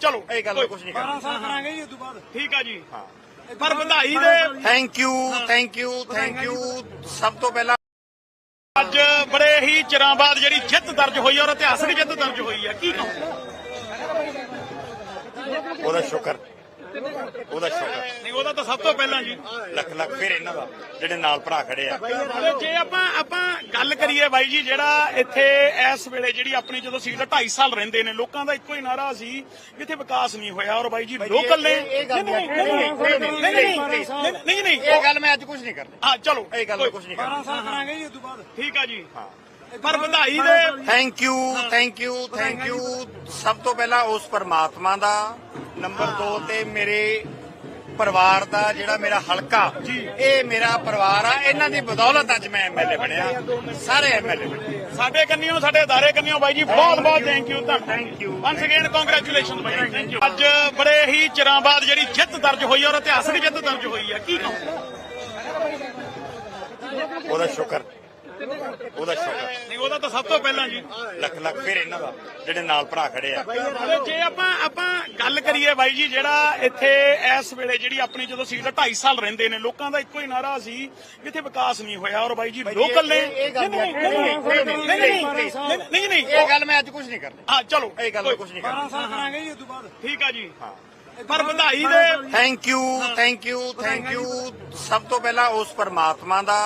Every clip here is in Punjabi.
ਚਲੋ ਇਹ ਗੱਲ ਕੁਝ ਨਹੀਂ ਕਰਨਾ 12 ਸਾਲ ਕਰਾਂਗੇ ਜੀ ਉਦੋਂ ਬਾਅਦ। ਠੀਕ ਆ ਜੀ। ਹਾਂ। ਪਰ ਵਧਾਈ ਦੇ thank you thank you thank you ਸਭ ਤੋਂ ਪਹਿਲਾਂ ਅੱਜ ਬੜੇ ਹੀ ਚਿਰਾਂ ਬਾਅਦ ਜਿਹੜੀ ਜਿੱਤ ਦਰਜ ਹੋਈ ਔਰ ਇਤਿਹਾਸਕ ਜਿੱਤ ਦਰਜ ਹੋਈ ਹੈ। ਕੀ ਕਹੋ ਉਹਦਾ ਸ਼ੁਕਰ। ਉਹਦਾ ਸ਼ੁਕਰ ਨਹੀਂ ਉਹਦਾ ਤਾਂ ਸਭ ਤੋਂ ਪਹਿਲਾਂ ਜੀ। ਲੱਖ ਲੱਖ ਫਿਰ ਇਹਨਾਂ ਦਾ ਜਿਹੜੇ ਨਾਲ ਭਰਾ ਖੜੇ ਆ। ਜੇ ਆਪਾਂ ਆਪਾਂ ਗੱਲ ਕਰੀਏ ਬਾਈ ਜੀ ਜਿਹੜਾ ਇੱਥੇ ਇਸ ਵੇਲੇ ਜਿਹੜੀ ਆਪਣੀ ਜਦੋਂ ਸੀਟ 2.5 ਸਾਲ ਰਹਿੰਦੇ ਨੇ ਲੋਕਾਂ ਦਾ ਇੱਕੋ ਹੀ ਨਾਰਾ ਸੀ ਵੀ ਇੱਥੇ ਵਿਕਾਸ ਨਹੀਂ ਹੋਇਆ ਔਰ ਬਾਈ ਜੀ ਲੋਕਲ ਨੇ ਨਹੀਂ ਨਹੀਂ ਨਹੀਂ, ਨਹੀਂ, ਨਹੀਂ ਨਹੀਂ ਨਹੀਂ ਨਹੀਂ ਇਹ ਗੱਲ ਮੈਂ ਅੱਜ ਕੁਝ ਨਹੀਂ ਕਰਨੀ। ਹਾਂ ਚਲੋ। ਇਹ ਗੱਲ ਕੁਝ ਨਹੀਂ 12 ਕਰਨੀ ਸਾਲ ਕਰਾਂਗੇ ਜੀ ਬਾਅਦ। ਠੀਕ ਆ ਜੀ। ਹਾਂ। ਪਰ ਵਧਾਈ ਦੇ thank you thank you thank you ਸਭ ਤੋਂ ਪਹਿਲਾਂ ਉਸ ਪਰਮਾਤਮਾ ਦਾ ਨੰਬਰ 2 ਤੇ ਮੇਰੇ ਪਰਿਵਾਰ ਦਾ ਜਿਹੜਾ ਮੇਰਾ ਹਲਕਾ ਇਹ ਮੇਰਾ ਪਰਿਵਾਰ ਆ ਇਹਨਾਂ ਦੀ ਬਦੌਲਤ ਅੱਜ ਮੈਂ ਐਮਐਲਏ ਬਣਿਆ ਸਾਰੇ ਐਮਐਲਏ ਬਣੇ ਸਾਡੇ ਕੰਨਿਓ ਸਾਡੇ ادارے ਕੰਨਿਓ ਬਾਈ ਜੀ ਬਹੁਤ ਬਹੁਤ thank you thank you once again congratulation by thank you ਅੱਜ ਬੜੇ ਹੀ ਚਿਰਾਂ ਬਾਅਦ ਜਿਹੜੀ ਜਿੱਤ ਦਰਜ ਹੋਈ ਹੈ ਔਰ ਇਤਿਹਾਸਕ ਜਿੱਤ ਦਰਜ ਹੋਈ ਹੈ ਕੀ ਕਹੋ ਉਹਦਾ ਸ਼ੁਕਰ ਉਹਦਾ ਸ਼ੁਕਰ ਨਹੀਂ ਉਹਦਾ ਤਾਂ ਸਭ ਤੋਂ ਪਹਿਲਾਂ ਜੀ। ਲੱਖ ਲੱਖ ਫਿਰ ਇਹਨਾਂ ਦਾ ਜਿਹੜੇ ਨਾਲ ਭਰਾ ਖੜੇ ਆ। ਜੇ ਆਪਾਂ ਆਪਾਂ ਗੱਲ ਕਰੀਏ ਬਾਈ ਜੀ ਜਿਹੜਾ ਇੱਥੇ ਇਸ ਵੇਲੇ ਜਿਹੜੀ ਆਪਣੀ ਜਦੋਂ ਸੀਟ 2.5 ਸਾਲ ਰਹਿੰਦੇ ਨੇ ਲੋਕਾਂ ਦਾ ਇੱਕੋ ਹੀ ਨਾਰਾ ਸੀ ਇੱਥੇ ਵਿਕਾਸ ਨਹੀਂ ਹੋਇਆ। ਔਰ ਬਾਈ ਜੀ ਲੋਕਲ ਨੇ। ਇਹ ਗੱਲ ਨਹੀਂ ਨਹੀਂ, ਨਹੀਂ ਨਹੀਂ ਨਹੀਂ ਨਹੀਂ ਇਹ ਗੱਲ ਮੈਂ ਅੱਜ ਕੁਝ ਨਹੀਂ ਕਰਨੀ। ਹਾਂ ਚਲੋ। ਇਹ ਗੱਲ ਕੁਝ ਨਹੀਂ ਕਰਨੀ। 12 ਸਾਲ ਕਰਾਂਗੇ ਜੀ ਉਦੋਂ ਬਾਅਦ। ਠੀਕ ਆ ਜੀ। ਹਾਂ। ਪਰ ਵਧਾਈ ਦੇ thank you thank you thank you ਸਭ ਤੋਂ ਪਹਿਲਾਂ ਉਸ ਪਰਮਾਤਮਾ ਦਾ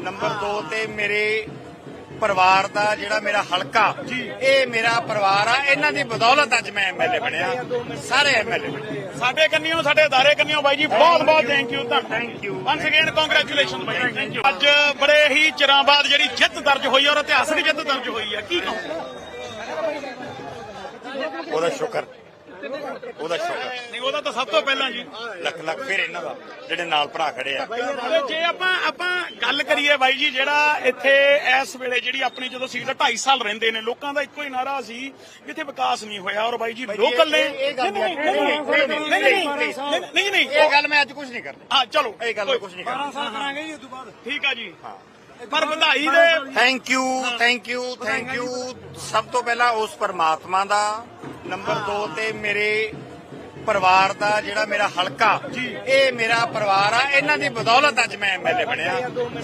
ਨੰਬਰ 2 ਤੇ ਮੇਰੇ ਪਰਿਵਾਰ ਦਾ ਜਿਹੜਾ ਮੇਰਾ ਹਲਕਾ ਇਹ ਮੇਰਾ ਪਰਿਵਾਰ ਆ ਇਹਨਾਂ ਦੀ ਬਦੌਲਤ ਅੱਜ ਮੈਂ ਐਮਐਲਏ ਬਣਿਆ ਸਾਰੇ ਐਮਐਲਏ ਬਣੇ ਸਾਡੇ ਕੰਨਿਓ ਸਾਡੇ ادارے ਕੰਨਿਓ ਬਾਈ ਜੀ ਬਹੁਤ ਬਹੁਤ thank you thank you once again congratulation by thank you ਅੱਜ ਬੜੇ ਹੀ ਚਿਰਾਂ ਬਾਅਦ ਜਿਹੜੀ ਜਿੱਤ ਦਰਜ ਹੋਈ ਹੈ ਔਰ ਇਤਿਹਾਸਕ ਜਿੱਤ ਦਰਜ ਹੋਈ ਹੈ ਕੀ ਕਹੋ ਉਹਦਾ ਸ਼ੁਕਰ ਉਹਦਾ ਸ਼ੁਕਰ ਨਹੀਂ ਉਹਦਾ ਤਾਂ ਸਭ ਤੋਂ ਪਹਿਲਾਂ ਜੀ। ਲੱਖ ਲੱਖ ਫਿਰ ਇਹਨਾਂ ਦਾ ਜਿਹੜੇ ਨਾਲ ਭਰਾ ਖੜੇ ਆ। ਤੇ ਜੇ ਆਪਾਂ ਆਪਾਂ ਗੱਲ ਕਰੀਏ ਬਾਈ ਜੀ ਜਿਹੜਾ ਇੱਥੇ ਇਸ ਵੇਲੇ ਜਿਹੜੀ ਆਪਣੀ ਜਦੋਂ ਸੀਟ 2.5 ਸਾਲ ਰਹਿੰਦੇ ਨੇ ਲੋਕਾਂ ਦਾ ਇੱਕੋ ਹੀ ਨਾਰਾ ਸੀ ਇੱਥੇ ਵਿਕਾਸ ਨਹੀਂ ਹੋਇਆ ਔਰ ਬਾਈ ਜੀ ਲੋਕਲ ਨੇ। ਇਹ ਗੱਲ ਨਹੀਂ ਨਹੀਂ, ਨਹੀਂ ਨਹੀਂ ਇਹ ਗੱਲ ਮੈਂ ਅੱਜ ਕੁਝ ਨਹੀਂ ਕਰਨੀ। ਹਾਂ ਚਲੋ। ਇਹ ਗੱਲ ਕੁਝ ਨਹੀਂ ਕਰਨੀ। 12 ਸਾਲ ਕਰਾਂਗੇ ਜੀ ਉਦੋਂ ਬਾਅਦ। ਠੀਕ ਆ ਜੀ। ਹਾਂ। ਪਰ ਵਧਾਈ ਦੇ thank you thank you thank you ਸਭ ਤੋਂ ਪਹਿਲਾਂ ਉਸ ਪਰਮਾਤਮਾ ਦਾ ਨੰਬਰ 2 ਤੇ ਮੇਰੇ ਪਰਿਵਾਰ ਦਾ ਜਿਹੜਾ ਮੇਰਾ ਹਲਕਾ ਇਹ ਮੇਰਾ ਪਰਿਵਾਰ ਆ ਇਹਨਾਂ ਦੀ ਬਦੌਲਤ ਅੱਜ ਮੈਂ ਐਮਐਲਏ ਬਣਿਆ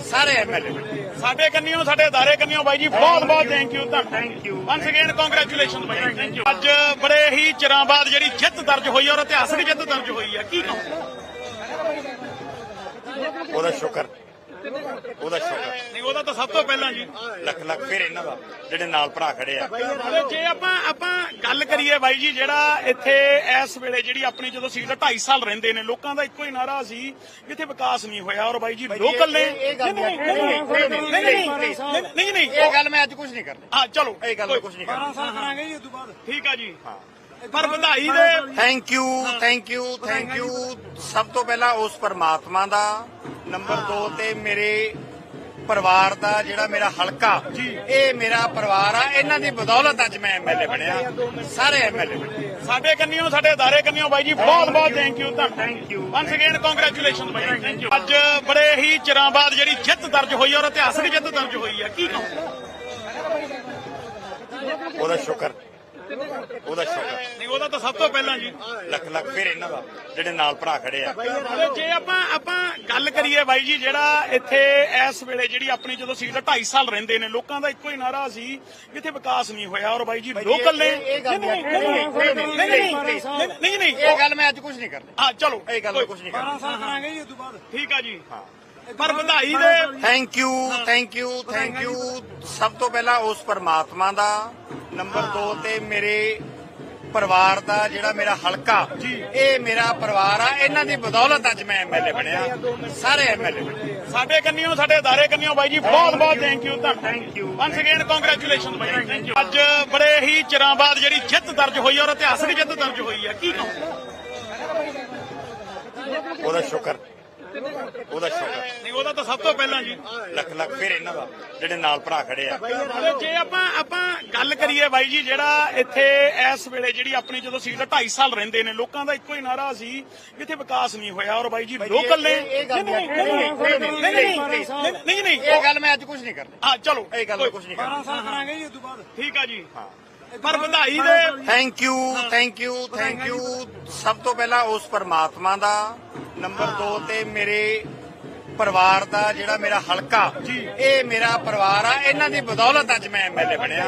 ਸਾਰੇ ਐਮਐਲਏ ਬਣੇ ਸਾਡੇ ਕੰਨਿਓ ਸਾਡੇ ادارے ਕੰਨਿਓ ਬਾਈ ਜੀ ਬਹੁਤ ਬਹੁਤ thank you thank you once again congratulation by thank you ਅੱਜ ਬੜੇ ਹੀ ਚਿਰਾਂ ਬਾਅਦ ਜਿਹੜੀ ਜਿੱਤ ਦਰਜ ਹੋਈ ਹੈ ਔਰ ਇਤਿਹਾਸਕ ਜਿੱਤ ਦਰਜ ਹੋਈ ਹੈ ਕੀ ਕਹੋ ਉਹਦਾ ਸ਼ੁਕਰ ਉਹਦਾ ਸ਼ੁਕਰ ਨਹੀਂ ਉਹਦਾ ਤਾਂ ਸਭ ਤੋਂ ਪਹਿਲਾਂ ਜੀ। ਲੱਖ ਲੱਖ ਫਿਰ ਇਹਨਾਂ ਦਾ ਜਿਹੜੇ ਨਾਲ ਭਰਾ ਖੜੇ ਆ। ਤੇ ਜੇ ਆਪਾਂ ਆਪਾਂ ਗੱਲ ਕਰੀਏ ਬਾਈ ਜੀ ਜਿਹੜਾ ਇੱਥੇ ਇਸ ਵੇਲੇ ਜਿਹੜੀ ਆਪਣੀ ਜਦੋਂ ਸੀਟ 2.5 ਸਾਲ ਰਹਿੰਦੇ ਨੇ ਲੋਕਾਂ ਦਾ ਇੱਕੋ ਹੀ ਨਾਰਾ ਸੀ ਇੱਥੇ ਵਿਕਾਸ ਨਹੀਂ ਹੋਇਆ ਔਰ ਬਾਈ ਜੀ ਲੋਕਲ ਨੇ। ਨਹੀਂ ਨਹੀਂ ਨਹੀਂ ਇਹ ਗੱਲ ਮੈਂ ਅੱਜ ਕੁਝ ਨਹੀਂ ਕਰਨੀ। ਹਾਂ ਚਲੋ। ਇਹ ਗੱਲ ਕੁਝ ਨਹੀਂ ਕਰਨੀ। 12 ਸਾਲ ਕਰਾਂਗੇ ਜੀ ਉਦੋਂ ਬਾਅਦ ਠੀਕ ਆ ਜੀ। ਹਾਂ। ਪਰ ਵਧਾਈ ਦੇ thank you thank you thank you ਸਭ ਤੋਂ ਪਹਿਲਾਂ ਉਸ ਪਰਮਾਤਮਾ ਦਾ ਨੰਬਰ 2 ਤੇ ਮੇਰੇ ਪਰਿਵਾਰ ਦਾ ਜਿਹੜਾ ਮੇਰਾ ਹਲਕਾ ਇਹ ਮੇਰਾ ਪਰਿਵਾਰ ਆ ਇਹਨਾਂ ਦੀ ਬਦੌਲਤ ਅੱਜ ਮੈਂ ਐਮਐਲਏ ਬਣਿਆ ਸਾਰੇ ਐਮਐਲਏ ਬਣੇ ਸਾਡੇ ਕੰਨਿਓ ਸਾਡੇ ادارے ਕੰਨਿਓ ਬਾਈ ਜੀ ਬਹੁਤ ਬਹੁਤ thank you thank you once again congratulation by thank you ਅੱਜ ਬੜੇ ਹੀ ਚਿਰਾਂ ਬਾਅਦ ਜਿਹੜੀ ਜਿੱਤ ਦਰਜ ਹੋਈ ਹੈ ਔਰ ਇਤਿਹਾਸਕ ਜਿੱਤ ਦਰਜ ਹੋਈ ਹੈ ਕੀ ਕਹੋ ਉਹਦਾ ਸ਼ੁਕਰ ਉਹਦਾ ਸ਼ੁਕਰ ਨਹੀਂ ਉਹਦਾ ਤਾਂ ਸਭ ਤੋਂ ਪਹਿਲਾਂ ਜੀ। ਲੱਖ ਲੱਖ ਫਿਰ ਇਹਨਾਂ ਦਾ ਜਿਹੜੇ ਨਾਲ ਭਰਾ ਖੜੇ ਆ। ਤੇ ਜੇ ਆਪਾਂ ਆਪਾਂ ਗੱਲ ਕਰੀਏ ਬਾਈ ਜੀ ਜਿਹੜਾ ਇੱਥੇ ਇਸ ਵੇਲੇ ਜਿਹੜੀ ਆਪਣੀ ਜਦੋਂ ਸੀਟ 2.5 ਸਾਲ ਰਹਿੰਦੇ ਨੇ ਲੋਕਾਂ ਦਾ ਇੱਕੋ ਹੀ ਨਾਰਾ ਸੀ ਵੀ ਇੱਥੇ ਵਿਕਾਸ ਨਹੀਂ ਹੋਇਆ ਔਰ ਬਾਈ ਜੀ ਲੋਕਲ ਨੇ। ਇਹ ਗੱਲ ਨਹੀਂ, ਨਹੀਂ ਨਹੀਂ ਇਹ ਗੱਲ ਮੈਂ ਅੱਜ ਕੁਝ ਨਹੀਂ ਕਰਨੀ। ਹਾਂ ਚਲੋ। ਇਹ ਗੱਲ ਕੁਝ ਨਹੀਂ ਕਰਨੀ। 12 ਸਾਲ ਕਰਾਂਗੇ ਜੀ ਉਦੋਂ ਬਾਅਦ। ਠੀਕ ਆ ਜੀ। ਹਾਂ। ਪਰ ਵਧਾਈ ਦੇ thank you thank you thank you ਸਭ ਤੋਂ ਪਹਿਲਾਂ ਉਸ ਪਰਮਾਤਮਾ ਦਾ ਨੰਬਰ 2 ਤੇ ਮੇਰੇ ਪਰਿਵਾਰ ਦਾ ਜਿਹੜਾ ਮੇਰਾ ਹਲਕਾ ਇਹ ਮੇਰਾ ਪਰਿਵਾਰ ਆ ਇਹਨਾਂ ਦੀ ਬਦੌਲਤ ਅੱਜ ਮੈਂ ਐਮਐਲਏ ਬਣਿਆ ਸਾਰੇ ਐਮਐਲਏ ਬਣੇ ਸਾਡੇ ਕੰਨਿਓ ਸਾਡੇ ادارے ਕੰਨਿਓ ਬਾਈ ਜੀ ਬਹੁਤ ਬਹੁਤ thank you thank you once again congratulation by thank you ਅੱਜ ਬੜੇ ਹੀ ਚਿਰਾਂ ਬਾਅਦ ਜਿਹੜੀ ਜਿੱਤ ਦਰਜ ਹੋਈ ਹੈ ਔਰ ਇਤਿਹਾਸਕ ਜਿੱਤ ਦਰਜ ਹੋਈ ਹੈ ਕੀ ਕਹੋ ਉਹਦਾ ਸ਼ੁਕਰ ਉਹਦਾ ਸ਼ੁਕਰ ਨਹੀਂ ਉਹਦਾ ਤਾਂ ਸਭ ਤੋਂ ਪਹਿਲਾਂ ਜੀ। ਲੱਖ ਲੱਖ ਫਿਰ ਇਹਨਾਂ ਦਾ ਜਿਹੜੇ ਨਾਲ ਭਰਾ ਖੜੇ ਆ। ਤੇ ਜੇ ਆਪਾਂ ਆਪਾਂ ਗੱਲ ਕਰੀਏ ਬਾਈ ਜੀ ਜਿਹੜਾ ਇੱਥੇ ਇਸ ਵੇਲੇ ਜਿਹੜੀ ਆਪਣੀ ਜਦੋਂ ਸੀਟ 2.5 ਸਾਲ ਰਹਿੰਦੇ ਨੇ ਲੋਕਾਂ ਦਾ ਇੱਕੋ ਹੀ ਨਾਰਾ ਸੀ ਇੱਥੇ ਵਿਕਾਸ ਨਹੀਂ ਹੋਇਆ ਔਰ ਬਾਈ ਜੀ ਲੋਕਲ ਨੇ ਇਹ ਗੱਲ ਨਹੀਂ, ਨਹੀਂ ਨਹੀਂ ਇਹ ਗੱਲ ਮੈਂ ਅੱਜ ਕੁਝ ਨਹੀਂ ਕਰਨੀ। ਹਾਂ ਚਲੋ। ਇਹ ਗੱਲ ਕੁਝ ਨਹੀਂ ਕਰਨੀ। 12 ਸਾਲ ਕਰਾਂਗੇ ਜੀ ਉਦੋਂ ਬਾਅਦ। ਠੀਕ ਆ ਜੀ। ਹਾਂ। ਪਰ ਵਧਾਈ ਦੇ। Thank you thank you thank you ਸਭ ਤੋਂ ਪਹਿਲਾਂ ਉਸ ਪਰਮਾਤਮਾ ਦਾ। ਨੰਬਰ 2 ਤੇ ਮੇਰੇ ਪਰਿਵਾਰ ਦਾ ਜਿਹੜਾ ਮੇਰਾ ਹਲਕਾ ਇਹ ਮੇਰਾ ਪਰਿਵਾਰ ਆ। ਇਹਨਾਂ ਦੀ ਬਦੌਲਤ ਅੱਜ ਮੈਂ ਐਮਐਲਏ ਬਣਿਆ।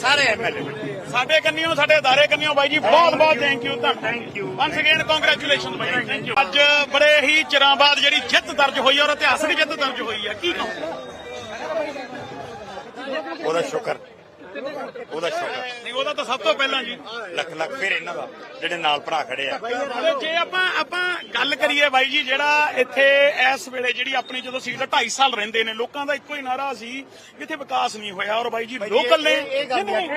ਸਾਰੇ ਐਮਐਲਏ ਬਣੇ। ਸਾਡੇ ਕੰਨਿਓ ਸਾਡੇ ਅਦਾਰੇ ਕੰਨਿਓ ਬਾਈ ਜੀ ਬਹੁਤ ਬਹੁਤ ਥੈਂਕ ਯੂ ਤੁਹਾਨੂੰ thank you once again congratulation by thank you ਅੱਜ ਬੜੇ ਹੀ ਚਿਰਾਂ ਬਾਅਦ ਜਿਹੜੀ ਜਿੱਤ ਦਰਜ ਹੋਈ ਔਰ ਇਤਿਹਾਸਕ ਜਿੱਤ ਦਰਜ ਹੋਈ ਹੈ ਕੀ ਕਹੋ ਉਹਦਾ ਸ਼ੁਕਰ। ਉਹਦਾ ਸ਼ੁਕਰ ਨਹੀਂ ਉਹਦਾ ਤਾਂ ਸਭ ਤੋਂ ਪਹਿਲਾਂ ਜੀ। ਲੱਖ ਲੱਖ ਫਿਰ ਇਹਨਾਂ ਦਾ ਜਿਹੜੇ ਨਾਲ ਭਰਾ ਖੜੇ ਆ। ਜੇ ਆਪਾਂ ਆਪਾਂ ਗੱਲ ਕਰੀਏ ਬਾਈ ਜੀ ਜਿਹੜਾ ਇੱਥੇ ਇਸ ਵੇਲੇ ਜਿਹੜੀ ਆਪਣੀ ਜਦੋਂ ਸੀਟ 2.5 ਸਾਲ ਰਹਿੰਦੇ ਨੇ ਲੋਕਾਂ ਦਾ ਇੱਕੋ ਹੀ ਨਾਰਾ ਸੀ ਕਿ ਇੱਥੇ ਵਿਕਾਸ ਨਹੀਂ ਹੋਇਆ। ਔਰ ਬਾਈ ਜੀ ਲੋਕਲ ਨੇ। ਇਹ- ਇਹ ਗੱਲ ਨਹੀਂ